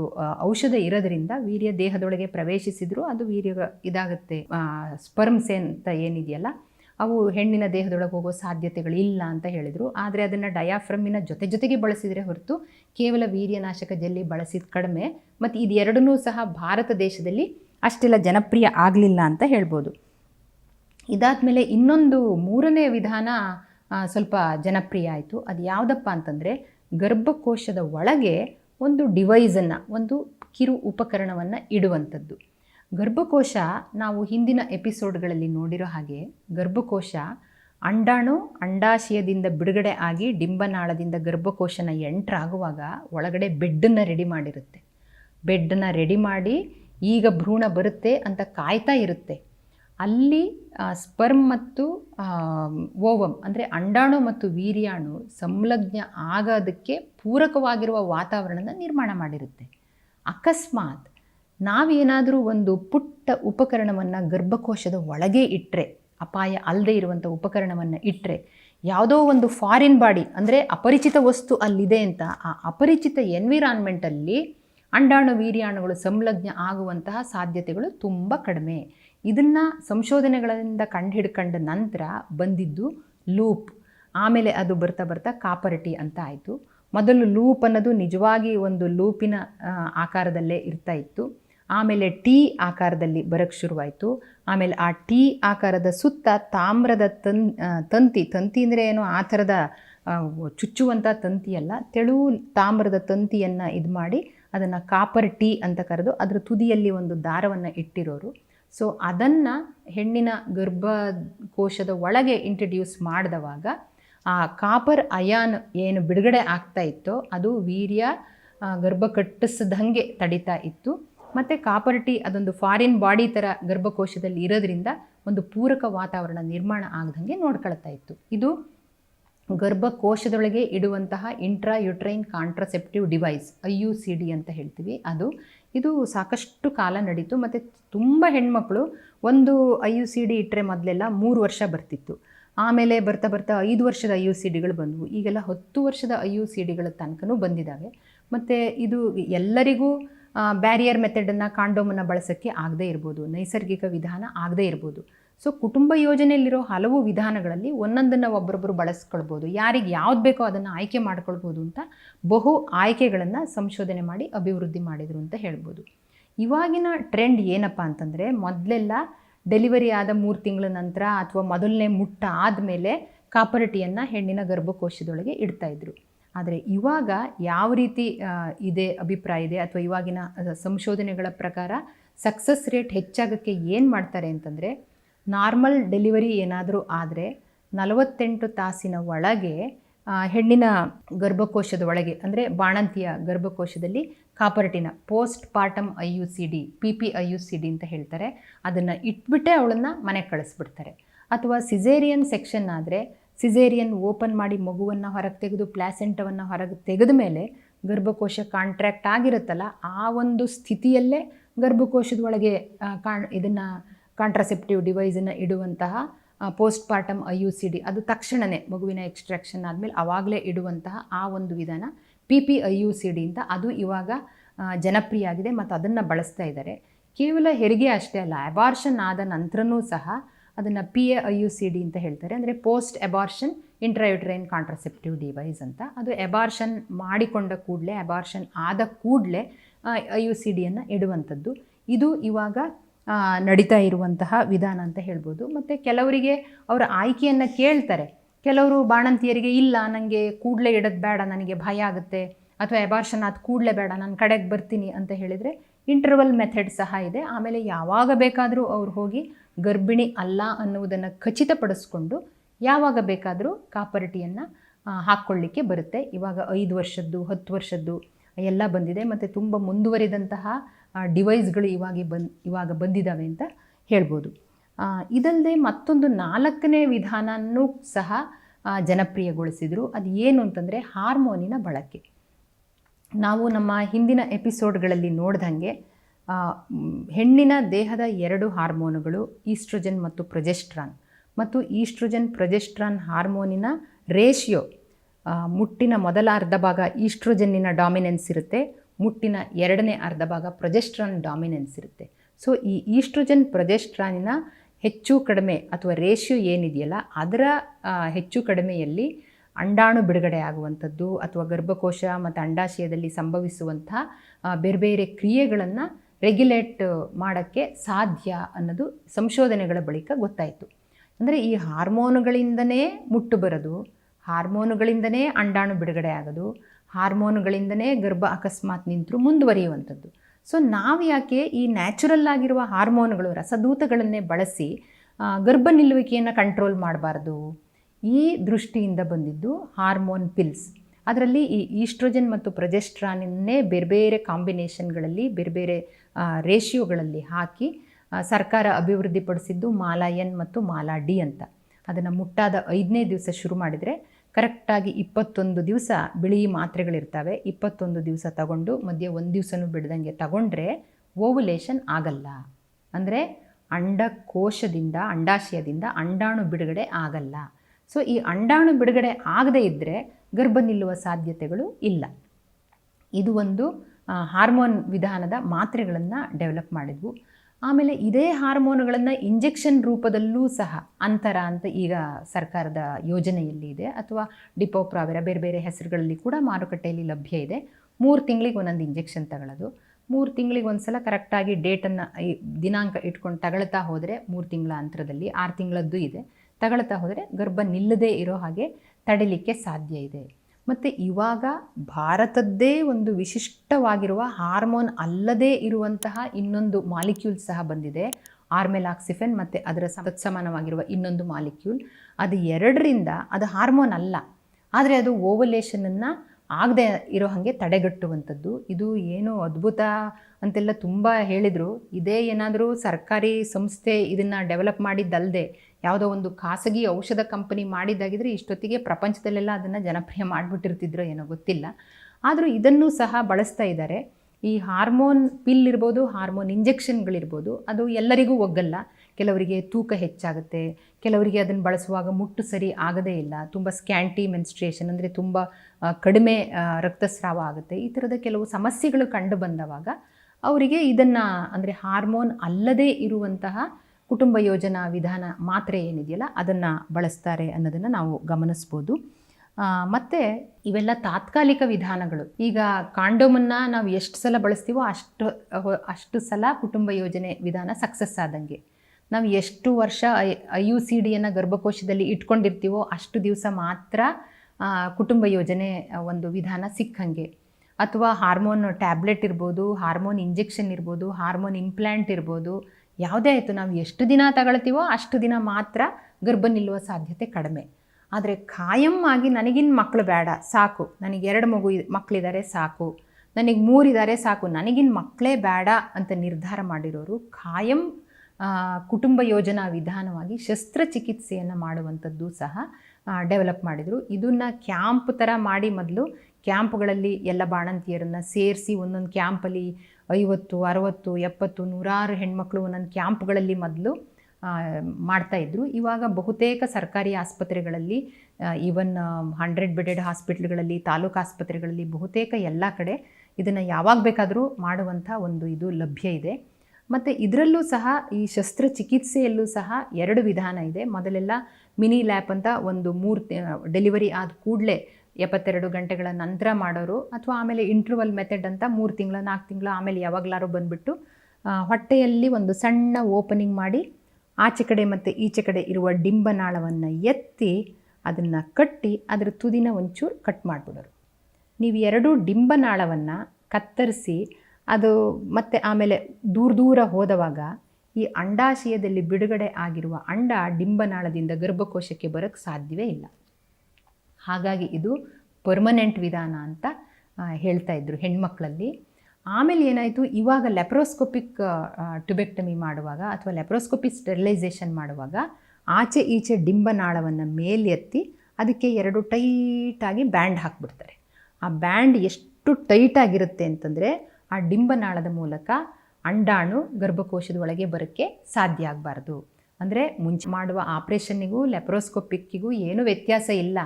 ಔಷಧ ಇರೋದ್ರಿಂದ ವೀರ್ಯ ದೇಹದೊಳಗೆ ಪ್ರವೇಶಿಸಿದರೂ ಅದು ವೀರ್ಯ ಇದಾಗುತ್ತೆ. ಸ್ಪರ್ಮ್ಸ್ ಅಂತ ಏನಿದೆಯಲ್ಲ, ಅವು ಹೆಣ್ಣಿನ ದೇಹದೊಳಗೆ ಹೋಗೋ ಸಾಧ್ಯತೆಗಳು ಇಲ್ಲ ಅಂತ ಹೇಳಿದರು. ಆದರೆ ಅದನ್ನು ಡಯಾಫ್ರಮ್ಮಿನ ಜೊತೆ ಜೊತೆಗೆ ಬಳಸಿದರೆ ಹೊರತು ಕೇವಲ ವೀರ್ಯನಾಶಕ ಜೆಲ್ಲಿ ಬಳಸಿದ ಕಡಿಮೆ, ಮತ್ತು ಇದೆರಡನ್ನೂ ಸಹ ಭಾರತ ದೇಶದಲ್ಲಿ ಅಷ್ಟೆಲ್ಲ ಜನಪ್ರಿಯ ಆಗಲಿಲ್ಲ ಅಂತ ಹೇಳ್ಬೋದು. ಇದಾದಮೇಲೆ ಇನ್ನೊಂದು ಮೂರನೇ ವಿಧಾನ ಸ್ವಲ್ಪ ಜನಪ್ರಿಯ ಆಯಿತು. ಅದು ಯಾವುದಪ್ಪ ಅಂತಂದರೆ, ಗರ್ಭಕೋಶದ ಒಳಗೆ ಒಂದು ಡಿವೈಸನ್ನು ಒಂದು ಕಿರು ಉಪಕರಣವನ್ನು ಇಡುವಂಥದ್ದು. ಗರ್ಭಕೋಶ, ನಾವು ಹಿಂದಿನ ಎಪಿಸೋಡ್ಗಳಲ್ಲಿ ನೋಡಿರೋ ಹಾಗೆ, ಗರ್ಭಕೋಶ ಅಂಡಾಣು ಅಂಡಾಶಯದಿಂದ ಬಿಡುಗಡೆ ಆಗಿ ಡಿಂಬನಾಳದಿಂದ ಗರ್ಭಕೋಶನ ಎಂಟ್ರಾಗುವಾಗ ಒಳಗಡೆ ಬೆಡ್ಡನ್ನು ರೆಡಿ ಮಾಡಿರುತ್ತೆ. ಬೆಡ್ಡನ್ನು ರೆಡಿ ಮಾಡಿ, ಈಗ ಭ್ರೂಣ ಬರುತ್ತೆ ಅಂತ ಕಾಯ್ತಾ ಇರುತ್ತೆ. ಅಲ್ಲಿ ಸ್ಪರ್ಮ್ ಮತ್ತು ಓವಮ್ ಅಂದರೆ ಅಂಡಾಣು ಮತ್ತು ವೀರ್ಯಾಣು ಸಂಲಗ್ನ ಆಗೋದಕ್ಕೆ ಪೂರಕವಾಗಿರುವ ವಾತಾವರಣನ ನಿರ್ಮಾಣ ಮಾಡಿರುತ್ತೆ. ಅಕಸ್ಮಾತ್ ನಾವೇನಾದರೂ ಒಂದು ಪುಟ್ಟ ಉಪಕರಣವನ್ನು ಗರ್ಭಕೋಶದ ಒಳಗೆ ಇಟ್ಟರೆ ಅಪಾಯ ಅಲ್ಲದೆ ಇರುವಂಥ ಉಪಕರಣವನ್ನು ಇಟ್ಟರೆ ಯಾವುದೋ ಒಂದು ಫಾರಿನ್ ಬಾಡಿ ಅಂದರೆ ಅಪರಿಚಿತ ವಸ್ತು ಅಲ್ಲಿದೆ ಅಂತ ಆ ಅಪರಿಚಿತ ಎನ್ವಿರಾನ್ಮೆಂಟಲ್ಲಿ ಅಂಡಾಣು ವೀರ್ಯಾಣುಗಳು ಸಂಲಗ್ನ ಆಗುವಂತಹ ಸಾಧ್ಯತೆಗಳು ತುಂಬ ಕಡಿಮೆ. ಇದನ್ನು ಸಂಶೋಧನೆಗಳಿಂದ ಕಂಡುಹಿಡ್ಕೊಂಡ ನಂತರ ಬಂದಿದ್ದು ಲೂಪ್. ಆಮೇಲೆ ಅದು ಬರ್ತಾ ಬರ್ತಾ ಕಾಪರಟಿ ಅಂತ ಆಯಿತು. ಮೊದಲು ಲೂಪ್ ಅನ್ನೋದು ನಿಜವಾಗಿ ಒಂದು ಲೂಪಿನ ಆಕಾರದಲ್ಲೇ ಇರ್ತಾ ಇತ್ತು. ಆಮೇಲೆ ಟೀ ಆಕಾರದಲ್ಲಿ ಬರೋಕ್ಕೆ ಶುರುವಾಯಿತು. ಆಮೇಲೆ ಆ ಟೀ ಆಕಾರದ ಸುತ್ತ ತಾಮ್ರದ ತನ್ ತಂತಿ ತಂತಿ ಅಂದರೆ ಏನು? ಆ ಥರದ ಚುಚ್ಚುವಂಥ ತಂತಿಯಲ್ಲ ತೆಳು ತಾಮ್ರದ ತಂತಿಯನ್ನು ಇದು ಮಾಡಿ ಅದನ್ನು ಕಾಪರ್ ಟೀ ಅಂತ ಕರೆದು ಅದರ ತುದಿಯಲ್ಲಿ ಒಂದು ದಾರವನ್ನು ಇಟ್ಟಿರೋರು. ಸೊ ಅದನ್ನು ಹೆಣ್ಣಿನ ಗರ್ಭಕೋಶದ ಒಳಗೆ ಇಂಟ್ರಡ್ಯೂಸ್ ಮಾಡಿದವಾಗ, ಆ ಕಾಪರ್ ಅಯಾನ್ ಏನು ಬಿಡುಗಡೆ ಆಗ್ತಾ ಇತ್ತೋ, ಅದು ವೀರ್ಯ ಗರ್ಭ ಕಟ್ಟಿಸದಂಗೆ ತಡಿತಾ ಇತ್ತು. ಮತ್ತು ಕಾಪರ್ ಟಿ ಅದೊಂದು ಫಾರಿನ್ ಬಾಡಿ ಥರ ಗರ್ಭಕೋಶದಲ್ಲಿ ಇರೋದ್ರಿಂದ ಒಂದು ಪೂರಕ ವಾತಾವರಣ ನಿರ್ಮಾಣ ಆಗದಂಗೆ ನೋಡ್ಕೊಳ್ತಾ ಇತ್ತು. ಇದು ಗರ್ಭಕೋಶದೊಳಗೆ ಇಡುವಂತಹ intra uterine contraceptive device I U C D ಅಂತ ಹೇಳ್ತೀವಿ. ಅದು ಇದು ಸಾಕಷ್ಟು ಕಾಲ ನಡೀತು. ಮತ್ತು ತುಂಬ ಹೆಣ್ಮಕ್ಳು ಒಂದು ಐ ಯು ಸಿ ಡಿ ಇಟ್ಟರೆ ಮೊದಲೆಲ್ಲ ಮೂರು ವರ್ಷ ಬರ್ತಿತ್ತು. ಆಮೇಲೆ ಬರ್ತಾ ಬರ್ತಾ ಐದು ವರ್ಷದ ಐ ಯು ಸಿ ಡಿಗಳು ಬಂದವು. ಈಗೆಲ್ಲ ಹತ್ತು ವರ್ಷದ ಐ ಯು ಸಿ ಡಿಗಳ ತನಕನೂ ಬಂದಿದ್ದಾವೆ ಮತ್ತು ಇದು ಎಲ್ಲರಿಗೂ ಬ್ಯಾರಿಯರ್ ಮೆಥಡನ್ನು, ಕಾಂಡೋಮನ್ನು ಬಳಸೋಕ್ಕೆ ಆಗದೇ ಇರ್ಬೋದು. ನೈಸರ್ಗಿಕ ವಿಧಾನ ಆಗದೇ ಇರ್ಬೋದು. ಸೊ ಕುಟುಂಬ ಯೋಜನೆಯಲ್ಲಿರೋ ಹಲವು ವಿಧಾನಗಳಲ್ಲಿ ಒಂದೊಂದನ್ನು ಒಬ್ಬರೊಬ್ಬರು ಬಳಸ್ಕೊಳ್ಬೋದು. ಯಾರಿಗೆ ಯಾವ್ದು ಬೇಕೋ ಅದನ್ನು ಆಯ್ಕೆ ಮಾಡ್ಕೊಳ್ಬೋದು ಅಂತ ಬಹು ಆಯ್ಕೆಗಳನ್ನು ಸಂಶೋಧನೆ ಮಾಡಿ ಅಭಿವೃದ್ಧಿ ಮಾಡಿದರು ಅಂತ ಹೇಳ್ಬೋದು. ಇವಾಗಿನ ಟ್ರೆಂಡ್ ಏನಪ್ಪ ಅಂತಂದರೆ, ಮೊದಲೆಲ್ಲ ಡೆಲಿವರಿ ಆದ ಮೂರು ತಿಂಗಳ ನಂತರ ಅಥವಾ ಮೊದಲನೇ ಮುಟ್ಟ ಆದಮೇಲೆ ಕಾಪರಟಿಯನ್ನು ಹೆಣ್ಣಿನ ಗರ್ಭಕೋಶದೊಳಗೆ ಇಡ್ತಾಯಿದ್ರು ಆದರೆ ಇವಾಗ ಯಾವ ರೀತಿ ಇದೆ ಅಭಿಪ್ರಾಯ ಇದೆ ಅಥವಾ ಇವಾಗಿನ ಸಂಶೋಧನೆಗಳ ಪ್ರಕಾರ ಸಕ್ಸಸ್ ರೇಟ್ ಹೆಚ್ಚಾಗೋಕ್ಕೆ ಏನು ಮಾಡ್ತಾರೆ ಅಂತಂದರೆ ನಾರ್ಮಲ್ ಡೆಲಿವರಿ ಏನಾದರೂ ಆದರೆ ನಲವತ್ತೆಂಟು ತಾಸಿನ ಒಳಗೆ ಹೆಣ್ಣಿನ ಗರ್ಭಕೋಶದ ಒಳಗೆ, ಅಂದರೆ ಬಾಣಂತಿಯ ಗರ್ಭಕೋಶದಲ್ಲಿ ಕಾಪರ್ಟಿನ postpartum I U C D, P P I U C D ಅಂತ ಹೇಳ್ತಾರೆ. ಅದನ್ನು ಇಟ್ಬಿಟ್ಟೆ ಅವಳನ್ನು ಮನೆಗೆ ಕಳಿಸ್ಬಿಡ್ತಾರೆ. ಅಥವಾ ಸಿಸೇರಿಯನ್ ಸೆಕ್ಷನ್ ಆದರೆ ಸಿಸೇರಿಯನ್ ಓಪನ್ ಮಾಡಿ ಮಗುವನ್ನು ಹೊರಗೆ ತೆಗೆದು ಪ್ಲ್ಯಾಸೆಂಟವನ್ನು ಹೊರಗೆ ತೆಗೆದ ಮೇಲೆ ಗರ್ಭಕೋಶ ಕಾಂಟ್ರ್ಯಾಕ್ಟ್ ಆಗಿರುತ್ತಲ್ಲ, ಆ ಒಂದು ಸ್ಥಿತಿಯಲ್ಲೇ ಗರ್ಭಕೋಶದ ಒಳಗೆ ಕಾಣ್, ಇದನ್ನು ಕಾಂಟ್ರಸೆಪ್ಟಿವ್ ಡಿವೈಸನ್ನು ಇಡುವಂತಹ postpartum I U C D ಅದು ತಕ್ಷಣವೇ ಮಗುವಿನ ಎಕ್ಸ್ಟ್ರಾಕ್ಷನ್ ಆದಮೇಲೆ ಆವಾಗಲೇ ಇಡುವಂತಹ ಆ ಒಂದು ವಿಧಾನ P P I U C D ಅಂತ ಅದು ಇವಾಗ ಜನಪ್ರಿಯ ಆಗಿದೆ ಮತ್ತು ಅದನ್ನು ಬಳಸ್ತಾ ಇದ್ದಾರೆ. ಕೇವಲ ಹೆರಿಗೆ ಅಷ್ಟೇ ಅಲ್ಲ ಅಬಾರ್ಷನ್ ಆದ ನಂತರನೂ ಸಹ ಅದನ್ನು P A I U C D ಅಂತ ಹೇಳ್ತಾರೆ. ಅಂದರೆ post abortion intrauterine contraceptive device ಅಂತ. ಅದು ಎಬಾರ್ಷನ್ ಮಾಡಿಕೊಂಡ ಕೂಡಲೇ ಅಬಾರ್ಷನ್ ಆದ ಕೂಡಲೇ ಐ ಯು ಸಿ ಡಿಯನ್ನು ಇಡುವಂಥದ್ದು. ಇದು ಇವಾಗ ನಡೀತಾ ಇರುವಂತಹ ವಿಧಾನ ಅಂತ ಹೇಳ್ಬೋದು. ಮತ್ತು ಕೆಲವರಿಗೆ ಅವರ ಆಯ್ಕೆಯನ್ನು ಕೇಳ್ತಾರೆ. ಕೆಲವರು ಬಾಣಂತಿಯರಿಗೆ, ಇಲ್ಲ ನನಗೆ ಕೂಡಲೇ ಇಡೋದು ಬೇಡ, ನನಗೆ ಭಯ ಆಗುತ್ತೆ. ಅಥವಾ ಎಬಾರ್ಷನ್ ಅದು ಕೂಡಲೇ ಬೇಡ, ನಾನು ಕಡೆಗೆ ಬರ್ತೀನಿ ಅಂತ ಹೇಳಿದರೆ ಇಂಟರ್ವಲ್ ಮೆಥಡ್ ಸಹ ಇದೆ. ಆಮೇಲೆ ಯಾವಾಗ ಬೇಕಾದರೂ ಅವ್ರು ಹೋಗಿ ಗರ್ಭಿಣಿ ಅಲ್ಲ ಅನ್ನುವುದನ್ನು ಖಚಿತಪಡಿಸ್ಕೊಂಡು ಯಾವಾಗ ಬೇಕಾದರೂ ಕಾಪರ್ಟಿಯನ್ನು ಹಾಕ್ಕೊಳ್ಳಿಕ್ಕೆ ಬರುತ್ತೆ. ಇವಾಗ ಐದು ವರ್ಷದ್ದು, ಹತ್ತು ವರ್ಷದ್ದು ಎಲ್ಲ ಬಂದಿದೆ. ಮತ್ತು ತುಂಬ ಮುಂದುವರಿದಂತಹ ಡಿವೈಸ್ಗಳು ಇವಾಗ ಬಂದು, ಇವಾಗ ಬಂದಿದ್ದಾವೆ ಅಂತ ಹೇಳ್ಬೋದು. ಇದಲ್ಲದೆ ಮತ್ತೊಂದು ನಾಲ್ಕನೇ ವಿಧಾನನೂ ಸಹ ಜನಪ್ರಿಯಗೊಳಿಸಿದರು. ಅದು ಏನು ಅಂತಂದರೆ ಹಾರ್ಮೋನಿನ ಬಳಕೆ. ನಾವು ನಮ್ಮ ಹಿಂದಿನ ಎಪಿಸೋಡ್ಗಳಲ್ಲಿ ನೋಡ್ದಂಗೆ ಹೆಣ್ಣಿನ ದೇಹದ ಎರಡು ಹಾರ್ಮೋನುಗಳು, ಈಸ್ಟ್ರೋಜನ್ ಮತ್ತು ಪ್ರೊಜೆಸ್ಟ್ರಾನ್. ಮತ್ತು ಈಸ್ಟ್ರೋಜನ್, ಪ್ರೊಜೆಸ್ಟ್ರಾನ್ ಹಾರ್ಮೋನಿನ ರೇಷಿಯೋ ಮುಟ್ಟಿನ ಮೊದಲ ಅರ್ಧ ಭಾಗ ಈಸ್ಟ್ರೋಜನ್ನಿನ ಡಾಮಿನೆನ್ಸ್ ಇರುತ್ತೆ. ಮುಟ್ಟಿನ ಎರಡನೇ ಅರ್ಧ ಭಾಗ ಪ್ರೊಜೆಸ್ಟ್ರಾನ್ ಡಾಮಿನೆನ್ಸ್ ಇರುತ್ತೆ. ಸೊ ಈ ಈಸ್ಟ್ರೋಜನ್ ಪ್ರೊಜೆಸ್ಟ್ರಾನಿನ ಹೆಚ್ಚು ಕಡಿಮೆ ಅಥವಾ ರೇಷಿಯೋ ಏನಿದೆಯಲ್ಲ, ಅದರ ಹೆಚ್ಚು ಕಡಿಮೆಯಲ್ಲಿ ಅಂಡಾಣು ಬಿಡುಗಡೆ ಆಗುವಂಥದ್ದು ಅಥವಾ ಗರ್ಭಕೋಶ ಮತ್ತು ಅಂಡಾಶಯದಲ್ಲಿ ಸಂಭವಿಸುವಂಥ ಬೇರೆ ಬೇರೆ ಕ್ರಿಯೆಗಳನ್ನು ರೆಗ್ಯುಲೇಟ್ ಮಾಡೋಕ್ಕೆ ಸಾಧ್ಯ ಅನ್ನೋದು ಸಂಶೋಧನೆಗಳ ಬಳಿಕ ಗೊತ್ತಾಯಿತು. ಅಂದರೆ ಈ ಹಾರ್ಮೋನುಗಳಿಂದನೇ ಮುಟ್ಟು ಬರೋದು, ಹಾರ್ಮೋನುಗಳಿಂದನೇ ಅಂಡಾಣು ಬಿಡುಗಡೆ ಆಗೋದು ಹಾರ್ಮೋನುಗಳಿಂದನೇ ಗರ್ಭ ಅಕಸ್ಮಾತ್ ನಿಂತರೂ ಮುಂದುವರಿಯುವಂಥದ್ದು. ಸೊ ನಾವು ಯಾಕೆ ಈ ನ್ಯಾಚುರಲ್ ಆಗಿರುವ ಹಾರ್ಮೋನುಗಳು, ರಸದೂತಗಳನ್ನೇ ಬಳಸಿ ಗರ್ಭ ನಿಲ್ಲುವಿಕೆಯನ್ನು ಕಂಟ್ರೋಲ್ ಮಾಡಬಾರ್ದು? ಈ ದೃಷ್ಟಿಯಿಂದ ಬಂದಿದ್ದು ಹಾರ್ಮೋನ್ ಪಿಲ್ಸ್ ಅದರಲ್ಲಿ ಈ ಈಸ್ಟ್ರೋಜನ್ ಮತ್ತು ಪ್ರೊಜೆಸ್ಟ್ರಾನನ್ನೇ ಬೇರೆ ಬೇರೆ ಕಾಂಬಿನೇಷನ್ಗಳಲ್ಲಿ, ಬೇರೆ ಬೇರೆ ರೇಷಿಯೋಗಳಲ್ಲಿ ಹಾಕಿ ಸರ್ಕಾರ ಅಭಿವೃದ್ಧಿಪಡಿಸಿದ್ದು ಮಾಲಾ ಎನ್ ಮತ್ತು ಮಾಲಾ ಡಿ ಅಂತ. ಅದನ್ನು ಮುಟ್ಟಾದ ಐದನೇ ದಿವಸ ಶುರು ಮಾಡಿದರೆ ಕರೆಕ್ಟಾಗಿ ಇಪ್ಪತ್ತೊಂದು ದಿವಸ ಬಿಳಿ ಮಾತ್ರೆಗಳಿರ್ತವೆ. ಇಪ್ಪತ್ತೊಂದು ದಿವಸ ತಗೊಂಡು ಮಧ್ಯೆ ಒಂದು ದಿವಸನೂ ಬಿಡ್ದಂಗೆ ತಗೊಂಡ್ರೆ ಓವುಲೇಷನ್ ಆಗಲ್ಲ. ಅಂದರೆ ಅಂಡಕೋಶದಿಂದ, ಅಂಡಾಶಯದಿಂದ ಅಂಡಾಣು ಬಿಡುಗಡೆ ಆಗಲ್ಲ. ಸೊ ಈ ಅಂಡಾಣು ಬಿಡುಗಡೆ ಆಗದೇ ಇದ್ದರೆ ಗರ್ಭ ನಿಲ್ಲುವ ಸಾಧ್ಯತೆಗಳು ಇಲ್ಲ. ಇದು ಒಂದು ಹಾರ್ಮೋನ್ ವಿಧಾನದ ಮಾತ್ರೆಗಳನ್ನು ಡೆವಲಪ್ ಮಾಡಿದ್ವು. ಆಮೇಲೆ ಇದೇ ಹಾರ್ಮೋನುಗಳನ್ನು ಇಂಜೆಕ್ಷನ್ ರೂಪದಲ್ಲೂ ಸಹ ಅಂತರ ಅಂತ ಈಗ ಸರ್ಕಾರದ ಯೋಜನೆಯಲ್ಲಿ ಇದೆ. ಅಥವಾ ಡಿಪೋಪ್ರಾವಿರ ಬೇರೆ ಬೇರೆ ಹೆಸರುಗಳಲ್ಲಿ ಕೂಡ ಮಾರುಕಟ್ಟೆಯಲ್ಲಿ ಲಭ್ಯ ಇದೆ. ಮೂರು ತಿಂಗಳಿಗೆ ಒಂದೊಂದು ಇಂಜೆಕ್ಷನ್ ತಗೊಳ್ಳೋದು. ಮೂರು ತಿಂಗಳಿಗೆ ಒಂದು ಸಲ ಕರೆಕ್ಟಾಗಿ ಡೇಟನ್ನು ದಿನಾಂಕ ಇಟ್ಕೊಂಡು ತಗೊಳ್ತಾ ಹೋದರೆ ಮೂರು ತಿಂಗಳ ಅಂತರದಲ್ಲಿ ಆರು ತಿಂಗಳದ್ದು ಇದೆ. ತಗೊಳ್ತಾ ಹೋದರೆ ಗರ್ಭ ನಿಲ್ಲದೇ ಇರೋ ಹಾಗೆ ತಡಿಲಿಕ್ಕೆ ಸಾಧ್ಯ ಇದೆ. ಮತ್ತು ಇವಾಗ ಭಾರತದ್ದೇ ಒಂದು ವಿಶಿಷ್ಟವಾಗಿರುವ ಹಾರ್ಮೋನ್ ಅಲ್ಲದೇ ಇರುವಂತಹ ಇನ್ನೊಂದು ಮಾಲಿಕ್ಯೂಲ್ ಸಹ ಬಂದಿದೆ. ಆರ್ಮೆಲಾಕ್ಸಿಫೆನ್ ಮತ್ತು ಅದರ ತತ್ಸಮಾನವಾಗಿರುವ ಇನ್ನೊಂದು ಮಾಲಿಕ್ಯೂಲ್. ಅದು ಎರಡರಿಂದ ಅದು ಹಾರ್ಮೋನ್ ಅಲ್ಲ, ಆದರೆ ಅದು ಓವಲೇಷನನ್ನು ಆಗದೆ ಇರೋ ಹಾಗೆ ತಡೆಗಟ್ಟುವಂಥದ್ದು. ಇದು ಏನು ಅದ್ಭುತ ಅಂತೆಲ್ಲ ತುಂಬ ಹೇಳಿದರು. ಇದೇ ಏನಾದರೂ ಸರ್ಕಾರಿ ಸಂಸ್ಥೆ ಇದನ್ನು ಡೆವಲಪ್ ಮಾಡಿದ್ದಲ್ಲದೆ ಯಾವುದೋ ಒಂದು ಖಾಸಗಿ ಔಷಧ ಕಂಪನಿ ಮಾಡಿದ್ದಾಗಿದ್ದರೆ ಇಷ್ಟೊತ್ತಿಗೆ ಪ್ರಪಂಚದಲ್ಲೆಲ್ಲ ಅದನ್ನು ಜನಪ್ರಿಯ ಮಾಡಿಬಿಟ್ಟಿರ್ತಿದ್ರೋ ಏನೋ ಗೊತ್ತಿಲ್ಲ. ಆದರೂ ಇದನ್ನು ಸಹ ಬಳಸ್ತಾ ಇದ್ದಾರೆ. ಈ ಹಾರ್ಮೋನ್ ಪಿಲ್ ಇರ್ಬೋದು, ಹಾರ್ಮೋನ್ ಇಂಜೆಕ್ಷನ್ಗಳಿರ್ಬೋದು, ಅದು ಎಲ್ಲರಿಗೂ ಒಗ್ಗಲ್ಲ. ಕೆಲವರಿಗೆ ತೂಕ ಹೆಚ್ಚಾಗುತ್ತೆ. ಕೆಲವರಿಗೆ ಅದನ್ನು ಬಳಸುವಾಗ ಮುಟ್ಟು ಸರಿ ಆಗದೇ ಇಲ್ಲ. ತುಂಬ ಸ್ಕ್ಯಾಂಟಿ ಮೆನ್ಸ್ಟ್ರೇಷನ್ ಅಂದರೆ ತುಂಬ ಕಡಿಮೆ ರಕ್ತಸ್ರಾವ ಆಗುತ್ತೆ. ಈ ಥರದ ಕೆಲವು ಸಮಸ್ಯೆಗಳು ಕಂಡು ಬಂದವಾಗ ಅವರಿಗೆ ಇದನ್ನು ಅಂದರೆ ಹಾರ್ಮೋನ್ ಅಲ್ಲದೇ ಇರುವಂತಹ ಕುಟುಂಬ ಯೋಜನಾ ವಿಧಾನ ಮಾತ್ರೆ ಏನಿದೆಯಲ್ಲ ಅದನ್ನು ಬಳಸ್ತಾರೆ ಅನ್ನೋದನ್ನು ನಾವು ಗಮನಿಸ್ಬೋದು. ಮತ್ತು ಇವೆಲ್ಲ ತಾತ್ಕಾಲಿಕ ವಿಧಾನಗಳು. ಈಗ ಕಾಂಡೋಮನ್ನು ನಾವು ಎಷ್ಟು ಸಲ ಬಳಸ್ತೀವೋ ಅಷ್ಟು ಅಷ್ಟು ಸಲ ಕುಟುಂಬ ಯೋಜನೆ ವಿಧಾನ ಸಕ್ಸಸ್ ಆದಂಗೆ. ನಾವು ಎಷ್ಟು ವರ್ಷ ಐ ಐ ಯು ಸಿ ಡಿಯನ್ನು ಗರ್ಭಕೋಶದಲ್ಲಿ ಇಟ್ಕೊಂಡಿರ್ತೀವೋ ಅಷ್ಟು ದಿವಸ ಮಾತ್ರ ಕುಟುಂಬ ಯೋಜನೆ ಒಂದು ವಿಧಾನ ಸಿಕ್ಕಂಗೆ. ಅಥವಾ ಹಾರ್ಮೋನ್ ಟ್ಯಾಬ್ಲೆಟ್ ಇರ್ಬೋದು, ಹಾರ್ಮೋನ್ ಇಂಜೆಕ್ಷನ್ ಇರ್ಬೋದು, ಹಾರ್ಮೋನ್ ಇಂಪ್ಲ್ಯಾಂಟ್ ಇರ್ಬೋದು ಯಾವುದೇ ಆಯಿತು, ನಾವು ಎಷ್ಟು ದಿನ ತಗೊಳ್ತೀವೋ ಅಷ್ಟು ದಿನ ಮಾತ್ರ ಗರ್ಭ ನಿಲ್ಲುವ ಸಾಧ್ಯತೆ ಕಡಿಮೆ. ಆದರೆ ಖಾಯಂ ಆಗಿ ನನಗಿನ್ ಮಕ್ಕಳು ಬೇಡ, ಸಾಕು. ನನಗೆ ಎರಡು ಮಗು ಮಕ್ಕಳಿದ್ದಾರೆ ಸಾಕು. ನನಗೆ ಮೂರಿದ್ದಾರೆ ಸಾಕು. ನನಗಿನ್ ಮಕ್ಕಳೇ ಬೇಡ ಅಂತ ನಿರ್ಧಾರ ಮಾಡಿರೋರು ಖಾಯಂ ಕುಟುಂಬ ಯೋಜನಾ ವಿಧಾನವಾಗಿ ಶಸ್ತ್ರಚಿಕಿತ್ಸೆಯನ್ನು ಮಾಡುವಂಥದ್ದು ಸಹ ಡೆವಲಪ್ ಮಾಡಿದರು. ಇದನ್ನು ಕ್ಯಾಂಪ್ ಥರ ಮಾಡಿ ಮೊದಲು ಕ್ಯಾಂಪ್ಗಳಲ್ಲಿ ಎಲ್ಲ ಬಾಣಂತಿಯರನ್ನು ಸೇರಿಸಿ ಒಂದೊಂದು ಕ್ಯಾಂಪಲ್ಲಿ ಐವತ್ತು, ಅರವತ್ತು, ಎಪ್ಪತ್ತು, ನೂರಾರು ಹೆಣ್ಮಕ್ಳು ಒಂದೊಂದು ಕ್ಯಾಂಪ್ಗಳಲ್ಲಿ ಮೊದಲು ಮಾಡ್ತಾಯಿದ್ರು ಇವಾಗ ಬಹುತೇಕ ಸರ್ಕಾರಿ ಆಸ್ಪತ್ರೆಗಳಲ್ಲಿ ಈವನ್ ಹಂಡ್ರೆಡ್ ಬೆಡೆಡ್ ಹಾಸ್ಪಿಟ್ಲ್ಗಳಲ್ಲಿ, ತಾಲೂಕು ಆಸ್ಪತ್ರೆಗಳಲ್ಲಿ ಬಹುತೇಕ ಎಲ್ಲ ಕಡೆ ಇದನ್ನು ಯಾವಾಗ ಬೇಕಾದರೂ ಮಾಡುವಂಥ ಒಂದು ಇದು ಲಭ್ಯ ಇದೆ. ಮತ್ತು ಇದರಲ್ಲೂ ಸಹ ಈ ಶಸ್ತ್ರಚಿಕಿತ್ಸೆಯಲ್ಲೂ ಸಹ ಎರಡು ವಿಧಾನ ಇದೆ. ಮೊದಲೆಲ್ಲ ಮಿನಿ ಲ್ಯಾಪ್ ಅಂತ ಒಂದು ಮೂರು ಡೆಲಿವರಿ ಆದ ಕೂಡಲೇ ಎಪ್ಪತ್ತೆರಡು ಗಂಟೆಗಳ ನಂತರ ಮಾಡೋರು ಅಥವಾ ಆಮೇಲೆ ಇಂಟ್ರವಲ್ ಮೆಥಡ್ ಅಂತ ಮೂರು ತಿಂಗಳ, ನಾಲ್ಕು ತಿಂಗಳ, ಆಮೇಲೆ ಯಾವಾಗಲಾರು ಬಂದುಬಿಟ್ಟು ಹೊಟ್ಟೆಯಲ್ಲಿ ಒಂದು ಸಣ್ಣ ಓಪನಿಂಗ್ ಮಾಡಿ, ಆಚೆ ಕಡೆ ಮತ್ತು ಈಚೆ ಕಡೆ ಇರುವ ಡಿಂಬನಾಳವನ್ನು ಎತ್ತಿ ಅದನ್ನು ಕಟ್ಟಿ ಅದರ ತುದಿನ ಒಂಚೂರು ಕಟ್ ಮಾಡಿಬಿಡೋರು. ನೀವು ಎರಡೂ ಡಿಂಬನಾಳವನ್ನು ಕತ್ತರಿಸಿ, ಅದು ಮತ್ತೆ ಆಮೇಲೆ ದೂರ ದೂರ ಹೋದವಾಗ ಈ ಅಂಡಾಶಯದಲ್ಲಿ ಬಿಡುಗಡೆ ಆಗಿರುವ ಅಂಡ ಡಿಂಬನಾಳದಿಂದ ಗರ್ಭಕೋಶಕ್ಕೆ ಬರೋಕ್ಕೆ ಸಾಧ್ಯವೇ ಇಲ್ಲ. ಹಾಗಾಗಿ ಇದು ಪರ್ಮನೆಂಟ್ ವಿಧಾನ ಅಂತ ಹೇಳ್ತಾ ಇದ್ರು ಹೆಣ್ಮಕ್ಳಲ್ಲಿ. ಆಮೇಲೆ ಏನಾಯಿತು, ಇವಾಗ ಲೆಪ್ರೋಸ್ಕೋಪಿಕ್ ಟ್ಯುಬೆಕ್ಟಮಿ ಮಾಡುವಾಗ ಅಥವಾ ಲೆಪ್ರೋಸ್ಕೋಪಿಕ್ ಸ್ಟೆರಿಲೈಸೇಷನ್ ಮಾಡುವಾಗ ಆಚೆ ಈಚೆ ಡಿಂಬನಾಳವನ್ನು ಮೇಲೆತ್ತಿ ಅದಕ್ಕೆ ಎರಡು ಟೈಟಾಗಿ ಬ್ಯಾಂಡ್ ಹಾಕ್ಬಿಡ್ತಾರೆ. ಆ ಬ್ಯಾಂಡ್ ಎಷ್ಟು ಟೈಟಾಗಿರುತ್ತೆ ಅಂತಂದರೆ ಆ ಡಿಂಬನಾಳದ ಮೂಲಕ ಅಂಡಾಣು ಗರ್ಭಕೋಶದ ಒಳಗೆ ಬರೋಕ್ಕೆ ಸಾಧ್ಯ ಆಗಬಾರ್ದು. ಅಂದರೆ ಮುಂಚೆ ಮಾಡುವ ಆಪ್ರೇಷನ್ನಿಗೂ ಲೆಪ್ರೋಸ್ಕೋಪಿಕ್ಕಿಗೂ ಏನೂ ವ್ಯತ್ಯಾಸ ಇಲ್ಲ.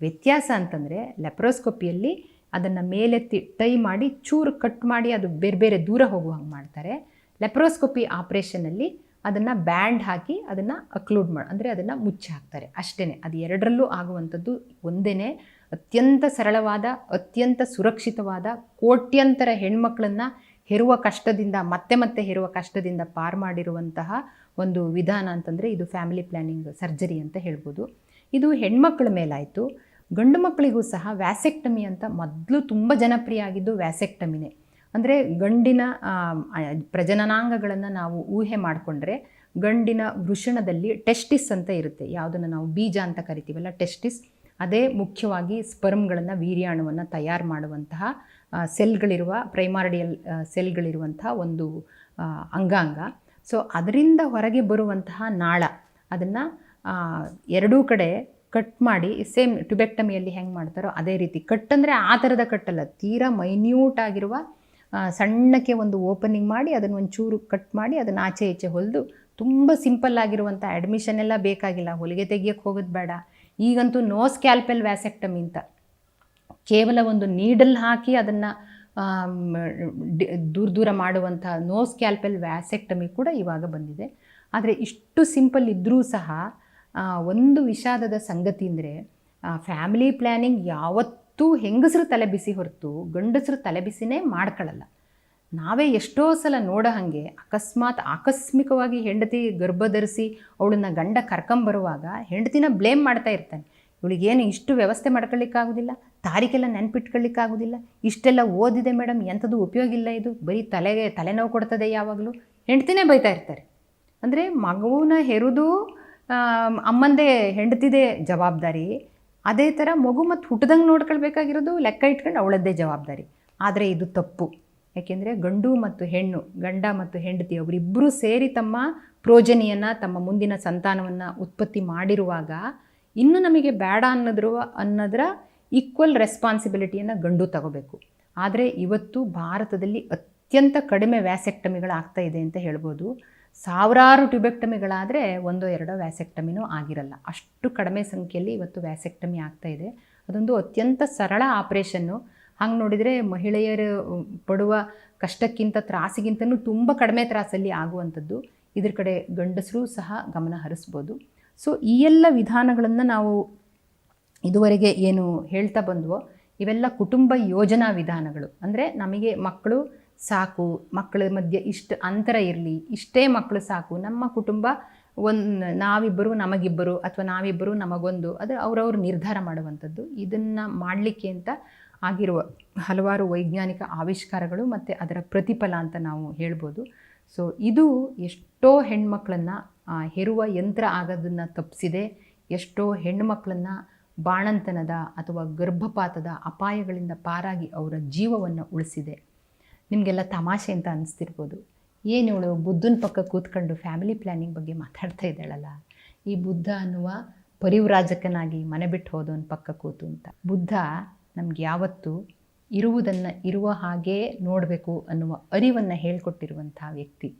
ವ್ಯತ್ಯಾಸ ಅಂತಂದರೆ ಲೆಪ್ರೋಸ್ಕೋಪಿಯಲ್ಲಿ ಅದನ್ನು ಮೇಲೆತ್ತಿ ಟೈ ಮಾಡಿ ಚೂರು ಕಟ್ ಮಾಡಿ ಅದು ಬೇರೆ ಬೇರೆ ದೂರ ಹೋಗುವ ಹಾಗೆ ಮಾಡ್ತಾರೆ. ಲೆಪ್ರೋಸ್ಕೋಪಿ ಆಪ್ರೇಷನಲ್ಲಿ ಅದನ್ನು ಬ್ಯಾಂಡ್ ಹಾಕಿ ಅದನ್ನು ಅಕ್ಲೂಡ್ ಮಾಡಿ, ಅಂದರೆ ಅದನ್ನು ಮುಚ್ಚಿ ಹಾಕ್ತಾರೆ. ಅಷ್ಟೇ ಅದು ಎರಡರಲ್ಲೂ ಆಗುವಂಥದ್ದು ಒಂದೇ ಅತ್ಯಂತ ಸರಳವಾದ, ಅತ್ಯಂತ ಸುರಕ್ಷಿತವಾದ, ಕೋಟ್ಯಂತರ ಹೆಣ್ಮಕ್ಳನ್ನು ಹೆರುವ ಕಷ್ಟದಿಂದ, ಮತ್ತೆ ಮತ್ತೆ ಹೆರುವ ಕಷ್ಟದಿಂದ ಪಾರು ಮಾಡಿರುವಂತಹ ಒಂದು ವಿಧಾನ ಅಂತಂದರೆ ಇದು ಫ್ಯಾಮಿಲಿ ಪ್ಲ್ಯಾನಿಂಗ್ ಸರ್ಜರಿ ಅಂತ ಹೇಳ್ಬೋದು. ಇದು ಹೆಣ್ಮಕ್ಳ ಮೇಲಾಯಿತು. ಗಂಡು ಮಕ್ಕಳಿಗೂ ಸಹ ವ್ಯಾಸೆಕ್ಟಮಿ ಅಂತ ಮೊದಲು ತುಂಬ ಜನಪ್ರಿಯ ಆಗಿದ್ದು ವ್ಯಾಸೆಕ್ಟಮಿನೇ. ಅಂದರೆ ಗಂಡಿನ ಪ್ರಜನನಾಂಗಗಳನ್ನು ನಾವು ಊಹೆ ಮಾಡಿಕೊಂಡ್ರೆ ಗಂಡಿನ ವೃಷಣದಲ್ಲಿ ಟೆಸ್ಟಿಸ್ ಅಂತ ಇರುತ್ತೆ. ಯಾವುದನ್ನು ನಾವು ಬೀಜ ಅಂತ ಕರಿತೀವಲ್ಲ, ಟೆಸ್ಟಿಸ್. ಅದೇ ಮುಖ್ಯವಾಗಿ ಸ್ಪರ್ಮ್ಗಳನ್ನು, ವೀರ್ಯಾಣುವನ್ನು ತಯಾರು ಮಾಡುವಂತಹ ಸೆಲ್ಗಳಿರುವ, ಪ್ರೈಮಾರ್ಡಿಯಲ್ ಸೆಲ್ಗಳಿರುವಂತಹ ಒಂದು ಅಂಗಾಂಗ. ಸೊ, ಅದರಿಂದ ಹೊರಗೆ ಬರುವಂತಹ ನಾಳ. ಅದನ್ನು ಎರಡೂ ಕಡೆ ಕಟ್ ಮಾಡಿ ಸೇಮ್ ಟ್ಯುಬೆಕ್ಟಮಿಯಲ್ಲಿ ಹೆಂಗೆ ಮಾಡ್ತಾರೋ ಅದೇ ರೀತಿ. ಕಟ್ ಅಂದರೆ ಆ ಥರದ ಕಟ್ಟಲ್ಲ ತೀರಾ ಮೈನ್ಯೂಟ್ ಆಗಿರುವ ಸಣ್ಣಕ್ಕೆ ಒಂದು ಓಪನಿಂಗ್ ಮಾಡಿ, ಅದನ್ನು ಒಂಚೂರು ಕಟ್ ಮಾಡಿ, ಅದನ್ನು ಆಚೆ ಈಚೆ ಹೊಲಿದು, ತುಂಬ ಸಿಂಪಲ್ ಆಗಿರುವಂಥ ಅಡ್ಮಿಷನ್ ಎಲ್ಲ ಬೇಕಾಗಿಲ್ಲ. ಹೊಲಿಗೆ ತೆಗಿಯೋಕ್ಕೆ ಹೋಗೋದು ಬೇಡ. ಈಗಂತೂ ನೋ ಸ್ಕ್ಯಾಲ್ಪೆಲ್ ವ್ಯಾಸೆಕ್ಟಮಿ ಅಂತ. ಕೇವಲ ಒಂದು ನೀಡಲ್ ಹಾಕಿ ಅದನ್ನು ದೂರ ದೂರ ಮಾಡುವಂಥ ನೋ ಸ್ಕ್ಯಾಲ್ಪೆಲ್ ವ್ಯಾಸೆಕ್ಟಮಿ ಕೂಡ ಇವಾಗ ಬಂದಿದೆ. ಆದರೆ ಇಷ್ಟು ಸಿಂಪಲ್ ಇದ್ದರೂ ಸಹ ಒಂದು ವಿಷಾದದ ಸಂಗತಿ ಅಂದರೆ ಫ್ಯಾಮಿಲಿ ಪ್ಲ್ಯಾನಿಂಗ್ ಯಾವತ್ತೂ ಹೆಂಗಸರು ತಲೆಬಿಸಿ ಹೊರತು ಗಂಡಸರು ತಲೆಬಿಸಿನೇ ಮಾಡ್ಕೊಳ್ಳಲ್ಲ ನಾವೇ ಎಷ್ಟೋ ಸಲ ನೋಡೋ ಹಾಗೆ ಅಕಸ್ಮಾತ್ ಆಕಸ್ಮಿಕವಾಗಿ ಹೆಂಡತಿ ಗರ್ಭ ಧರಿಸಿ ಅವಳನ್ನ ಗಂಡ ಕರ್ಕೊಂಬರುವಾಗ ಹೆಂಡತಿನ ಬ್ಲೇಮ್ ಮಾಡ್ತಾ ಇರ್ತಾನೆ. ಇವಳಿಗೇನು ಇಷ್ಟು ವ್ಯವಸ್ಥೆ ಮಾಡ್ಕೊಳ್ಳಿಕ್ಕಾಗೋದಿಲ್ಲ ತಾರೀಕೆಲ್ಲ ನೆನ್ಪಿಟ್ಕೊಳ್ಳಿಕ್ಕಾಗೋದಿಲ್ಲ ಇಷ್ಟೆಲ್ಲ ಓದಿದೆ ಮೇಡಮ್ ಎಂಥದ್ದು ಉಪಯೋಗ ಇಲ್ಲ ಇದು? ಬರೀ ತಲೆಗೆ ತಲೆನೋವು ಕೊಡ್ತದೆ ಯಾವಾಗಲೂ? ಹೆಂಡ್ತಿನೇ ಬೈತಾ ಇರ್ತಾರೆ. ಅಂದರೆ ಮಗುವನ್ನ ಹೆರುದು ಅಮ್ಮಂದೇ ಹೆಂಡತಿದೇ ಜವಾಬ್ದಾರಿ. ಅದೇ ಥರ ಮಗು ಮತ್ತು ಹುಟ್ಟದಂಗೆ ನೋಡ್ಕೊಳ್ಬೇಕಾಗಿರೋದು ಲೆಕ್ಕ ಇಟ್ಕೊಂಡು ಅವಳದ್ದೇ ಜವಾಬ್ದಾರಿ. ಆದರೆ ಇದು ತಪ್ಪು. ಯಾಕೆಂದರೆ ಗಂಡು ಮತ್ತು ಹೆಣ್ಣು, ಗಂಡ ಮತ್ತು ಹೆಂಡತಿ ಅವರಿಬ್ಬರೂ ಸೇರಿ ತಮ್ಮ ಪ್ರೋಜನಿಯನ್ನು, ತಮ್ಮ ಮುಂದಿನ ಸಂತಾನವನ್ನು ಉತ್ಪತ್ತಿ ಮಾಡಿರುವಾಗ ಇನ್ನು ನಮಗೆ ಬೇಡ ಅನ್ನೋದ್ರ ಅನ್ನೋದರ ಈಕ್ವಲ್ ರೆಸ್ಪಾನ್ಸಿಬಿಲಿಟಿಯನ್ನು ಗಂಡು ತಗೋಬೇಕು. ಆದರೆ ಇವತ್ತು ಭಾರತದಲ್ಲಿ ಅತ್ಯಂತ ಕಡಿಮೆ ವ್ಯಾಸೆಕ್ಟಮಿಗಳಾಗ್ತಾ ಇದೆ ಅಂತ ಹೇಳ್ಬೋದು. ಸಾವಿರಾರು ಟ್ಯೂಬೆಕ್ಟಮಿಗಳಾದರೆ ಒಂದೋ ಎರಡೋ ವ್ಯಾಸೆಕ್ಟಮಿನೂ ಆಗಿರಲ್ಲ. ಅಷ್ಟು ಕಡಿಮೆ ಸಂಖ್ಯೆಯಲ್ಲಿ ಇವತ್ತು ವ್ಯಾಸೆಕ್ಟಮಿ ಆಗ್ತಾ ಇದೆ. ಅದೊಂದು ಅತ್ಯಂತ ಸರಳ ಆಪ್ರೇಷನ್ನು. ಹಂಗೆ ನೋಡಿದರೆ ಮಹಿಳೆಯರು ಪಡುವ ಕಷ್ಟಕ್ಕಿಂತ ತ್ರಾಸಿಗಿಂತನೂ ತುಂಬ ಕಡಿಮೆ ತ್ರಾಸಲ್ಲಿ ಆಗುವಂಥದ್ದು. ಇದ್ರ ಕಡೆ ಗಂಡಸರು ಸಹ ಗಮನ ಹರಿಸ್ಬೋದು. ಸೊ, ಈ ಎಲ್ಲ ವಿಧಾನಗಳನ್ನು ನಾವು ಇದುವರೆಗೆ ಏನು ಹೇಳ್ತಾ ಬಂದ್ವೋ, ಇವೆಲ್ಲ ಕುಟುಂಬ ಯೋಜನಾ ವಿಧಾನಗಳು. ಅಂದರೆ ನಮಗೆ ಮಕ್ಕಳು ಸಾಕು, ಮಕ್ಕಳ ಮಧ್ಯೆ ಇಷ್ಟು ಅಂತರ ಇರಲಿ, ಇಷ್ಟೇ ಮಕ್ಕಳು ಸಾಕು, ನಮ್ಮ ಕುಟುಂಬ ಒಂದು, ನಾವಿಬ್ಬರು ನಮಗಿಬ್ಬರು ಅಥವಾ ನಾವಿಬ್ಬರು ನಮಗೊಂದು, ಅದು ಅವರವರು ನಿರ್ಧಾರ ಮಾಡುವಂಥದ್ದು. ಇದನ್ನು ಮಾಡಲಿಕ್ಕೆ ಅಂತ ಆಗಿರುವ ಹಲವಾರು ವೈಜ್ಞಾನಿಕ ಆವಿಷ್ಕಾರಗಳು ಮತ್ತು ಅದರ ಪ್ರತಿಫಲ ಅಂತ ನಾವು ಹೇಳ್ಬೋದು. ಸೊ ಇದು ಎಷ್ಟೋ ಹೆಣ್ಮಕ್ಳನ್ನು ಹೆರುವ ಯಂತ್ರ ಆಗೋದನ್ನು ತಪ್ಪಿಸಿದೆ ಎಷ್ಟೋ ಹೆಣ್ಣುಮಕ್ಕಳನ್ನು ಬಾಣಂತನದ ಅಥವಾ ಗರ್ಭಪಾತದ ಅಪಾಯಗಳಿಂದ ಪಾರಾಗಿ ಅವರ ಜೀವವನ್ನು ಉಳಿಸಿದೆ. ನಿಮಗೆಲ್ಲ ತಮಾಷೆ ಅಂತ ಅನಿಸ್ತಿರ್ಬೋದು. ಏನು ಇವಳು ಬುದ್ಧನ ಪಕ್ಕ ಕೂತ್ಕೊಂಡು ಫ್ಯಾಮಿಲಿ ಪ್ಲ್ಯಾನಿಂಗ್ ಬಗ್ಗೆ ಮಾತಾಡ್ತಾ ಇದ್ದಾಳಲ್ಲ? ಈ ಬುದ್ಧ ಅನ್ನುವ ಪರಿವ್ರಾಜಕನಾಗಿ ಮನೆ ಬಿಟ್ಟು ಹೋದವನ ಪಕ್ಕ ಕೂತು ಅಂತ. ಬುದ್ಧ ನಮ್ಗೆ ಯಾವತ್ತೂ ಇರುವುದನ್ನು, ಇರುವ ಹಾಗೇ ನೋಡಬೇಕು ಅನ್ನುವ ಅರಿವನ್ನು ಹೇಳಿಕೊಟ್ಟಿರುವಂಥ ವ್ಯಕ್ತಿ.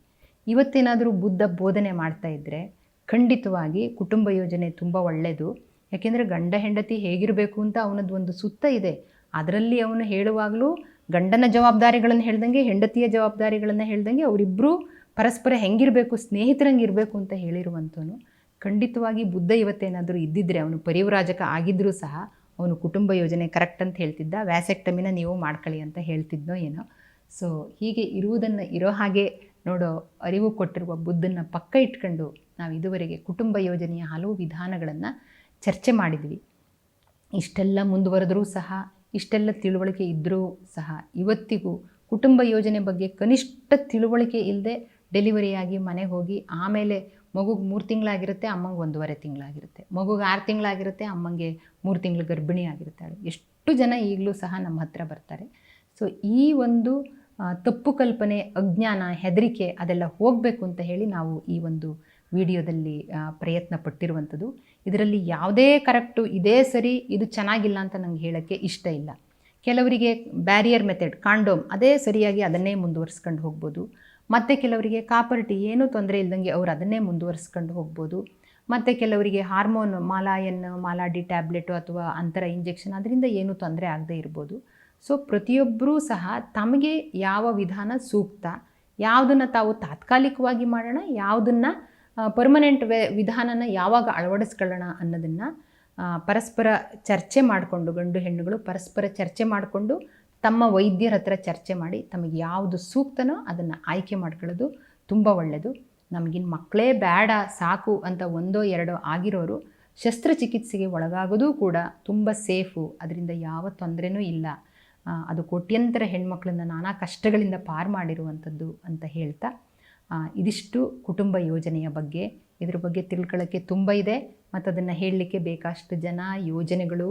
ಇವತ್ತೇನಾದರೂ ಬುದ್ಧ ಬೋಧನೆ ಮಾಡ್ತಾ ಇದ್ದರೆ ಖಂಡಿತವಾಗಿ ಕುಟುಂಬ ಯೋಜನೆ ತುಂಬ ಒಳ್ಳೆಯದು ಯಾಕೆಂದರೆ ಗಂಡ ಹೆಂಡತಿ ಹೇಗಿರಬೇಕು ಅಂತ ಅವನದ್ದು ಒಂದು ಸುತ್ತ ಇದೆ. ಅದರಲ್ಲಿ ಅವನು ಹೇಳುವಾಗಲೂ ಗಂಡನ ಜವಾಬ್ದಾರಿಗಳನ್ನು ಹೇಳ್ದಂಗೆ, ಹೆಂಡತಿಯ ಜವಾಬ್ದಾರಿಗಳನ್ನು ಹೇಳ್ದಂಗೆ ಅವರಿಬ್ಬರು ಪರಸ್ಪರ ಹೆಂಗಿರಬೇಕು, ಸ್ನೇಹಿತರಂಗೆ ಇರಬೇಕು ಅಂತ ಹೇಳಿರುವಂಥವನು, ಖಂಡಿತವಾಗಿ ಬುದ್ಧ ಇವತ್ತೇನಾದರೂ ಇದ್ದಿದ್ದರೆ ಅವನು ಪರಿವ್ರಾಜಕ ಆಗಿದ್ದರೂ ಸಹ ಅವನು ಕುಟುಂಬ ಯೋಜನೆ ಕರೆಕ್ಟ್ ಅಂತ ಹೇಳ್ತಿದ್ದ, ವ್ಯಾಸೆಕ್ಟಮಿನ ನೀವು ಮಾಡ್ಕೊಳ್ಳಿ ಅಂತ ಹೇಳ್ತಿದ್ನೋ ಏನೋ. ಸೊ ಹೀಗೆ ಇರುವುದನ್ನು ಇರೋ ಹಾಗೆ ನೋಡೋ ಅರಿವು ಕೊಟ್ಟಿರುವ ಬುದ್ಧನ ಪಕ್ಕ ಇಟ್ಕೊಂಡು ನಾವು ಇದುವರೆಗೆ ಕುಟುಂಬ ಯೋಜನೆಯ ಹಲವು ವಿಧಾನಗಳನ್ನು ಚರ್ಚೆ ಮಾಡಿದ್ವಿ. ಇಷ್ಟೆಲ್ಲ ಮುಂದುವರೆದರೂ ಸಹ ಇಷ್ಟೆಲ್ಲ ತಿಳುವಳಿಕೆ ಇದ್ದರೂ ಸಹ ಇವತ್ತಿಗೂ ಕುಟುಂಬ ಯೋಜನೆ ಬಗ್ಗೆ ಕನಿಷ್ಠ ತಿಳುವಳಿಕೆ ಇಲ್ಲದೆ ಡೆಲಿವರಿಯಾಗಿ ಮನೆಗೆ ಹೋಗಿ ಆಮೇಲೆ ಮಗುಗೆ ಮೂರು ತಿಂಗಳಾಗಿರುತ್ತೆ, ಅಮ್ಮಂಗೆ ಒಂದೂವರೆ ತಿಂಗಳಾಗಿರುತ್ತೆ. ಮಗುಗೆ ಆರು ತಿಂಗಳಾಗಿರುತ್ತೆ, ಅಮ್ಮಂಗೆ ಮೂರು ತಿಂಗಳು ಗರ್ಭಿಣಿ ಆಗಿರ್ತಾಳೆ ಎಷ್ಟು ಜನ ಈಗಲೂ ಸಹ ನಮ್ಮ ಹತ್ರ ಬರ್ತಾರೆ. ಸೊ ಈ ಒಂದು ತಪ್ಪು ಕಲ್ಪನೆ, ಅಜ್ಞಾನ, ಹೆದರಿಕೆ ಅದೆಲ್ಲ ಹೋಗಬೇಕು ಅಂತ ಹೇಳಿ ನಾವು ಈ ಒಂದು ವಿಡಿಯೋದಲ್ಲಿ ಪ್ರಯತ್ನ ಪಟ್ಟಿರುವಂಥದ್ದು. ಇದರಲ್ಲಿ ಯಾವುದೇ ಕರೆಕ್ಟು ಇದೇ ಸರಿ, ಇದು ಚೆನ್ನಾಗಿಲ್ಲ ಅಂತ ನಂಗೆ ಹೇಳೋಕ್ಕೆ ಇಷ್ಟ ಇಲ್ಲ. ಕೆಲವರಿಗೆ ಬ್ಯಾರಿಯರ್ ಮೆಥಡ್, ಕಾಂಡೋಮ್ ಅದೇ ಸರಿಯಾಗಿ ಅದನ್ನೇ ಮುಂದುವರಿಸ್ಕೊಂಡು ಹೋಗ್ಬೋದು. ಮತ್ತು ಕೆಲವರಿಗೆ ಕಾಪರ್ಟಿ ಏನೂ ತೊಂದರೆ ಇಲ್ದಂಗೆ ಅವ್ರು ಅದನ್ನೇ ಮುಂದುವರಿಸ್ಕೊಂಡು ಹೋಗ್ಬೋದು. ಮತ್ತು ಕೆಲವರಿಗೆ ಹಾರ್ಮೋನ್ ಮಾಲಾಯನ್, ಮಾಲಾಡಿ ಟ್ಯಾಬ್ಲೆಟು ಅಥವಾ ಅಂತರ ಇಂಜೆಕ್ಷನ್ ಅದರಿಂದ ಏನೂ ತೊಂದರೆ ಆಗದೇ ಇರ್ಬೋದು. ಸೊ ಪ್ರತಿಯೊಬ್ಬರೂ ಸಹ ತಮಗೆ ಯಾವ ವಿಧಾನ ಸೂಕ್ತ, ಯಾವುದನ್ನು ತಾವು ತಾತ್ಕಾಲಿಕವಾಗಿ ಮಾಡೋಣ, ಯಾವುದನ್ನು ಪರ್ಮನೆಂಟ್ ವೇ ವಿಧಾನನ ಯಾವಾಗ ಅಳವಡಿಸ್ಕೊಳ್ಳೋಣ ಅನ್ನೋದನ್ನು ಪರಸ್ಪರ ಚರ್ಚೆ ಮಾಡಿಕೊಂಡು, ಗಂಡು ಹೆಣ್ಣುಗಳು ಪರಸ್ಪರ ಚರ್ಚೆ ಮಾಡಿಕೊಂಡು, ತಮ್ಮ ವೈದ್ಯರ ಹತ್ರ ಚರ್ಚೆ ಮಾಡಿ ತಮಗೆ ಯಾವುದು ಸೂಕ್ತನೋ ಅದನ್ನು ಆಯ್ಕೆ ಮಾಡ್ಕೊಳ್ಳೋದು ತುಂಬ ಒಳ್ಳೆಯದು ನಮಗಿನ್ನು ಮಕ್ಕಳೇ ಬೇಡ ಸಾಕು ಅಂತ ಒಂದೋ ಎರಡೋ ಆಗಿರೋರು ಶಸ್ತ್ರಚಿಕಿತ್ಸೆಗೆ ಒಳಗಾಗೋದು ಕೂಡ ತುಂಬ ಸೇಫು. ಅದರಿಂದ ಯಾವ ತೊಂದರೆನೂ ಇಲ್ಲ. ಅದು ಕೋಟ್ಯಂತರ ಹೆಣ್ಮಕ್ಳನ್ನ ನಾನಾ ಕಷ್ಟಗಳಿಂದ ಪಾರು ಮಾಡಿರುವಂಥದ್ದು ಅಂತ ಹೇಳ್ತಾ ಇದಿಷ್ಟು ಕುಟುಂಬ ಯೋಜನೆಯ ಬಗ್ಗೆ, ಇದ್ರ ಬಗ್ಗೆ ತಿಳ್ಕೊಳ್ಳೋಕ್ಕೆ ತುಂಬ ಇದೆ ಮತ್ತು ಅದನ್ನು ಹೇಳಲಿಕ್ಕೆ ಬೇಕಷ್ಟು ಜನ, ಯೋಜನೆಗಳು,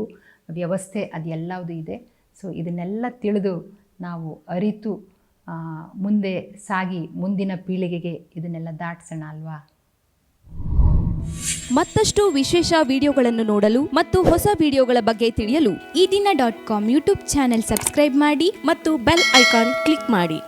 ವ್ಯವಸ್ಥೆ ಅದೆಲ್ಲವುದು ಇದೆ. ಸೊ ಇದನ್ನೆಲ್ಲ ತಿಳಿದು ನಾವು ಅರಿತು ಮುಂದೆ ಸಾಗಿ ಮುಂದಿನ ಪೀಳಿಗೆಗೆ ಇದನ್ನೆಲ್ಲ ದಾಟಿಸೋಣ ಅಲ್ವಾ? ಮತ್ತಷ್ಟು ವಿಶೇಷ ವಿಡಿಯೋಗಳನ್ನು ನೋಡಲು ಮತ್ತು ಹೊಸ ವಿಡಿಯೋಗಳ ಬಗ್ಗೆ ತಿಳಿಯಲು Ee Dina dot com YouTube channel subscribe ಮಾಡಿ ಮತ್ತು ಬೆಲ್ ಐಕಾನ್ ಕ್ಲಿಕ್ ಮಾಡಿ.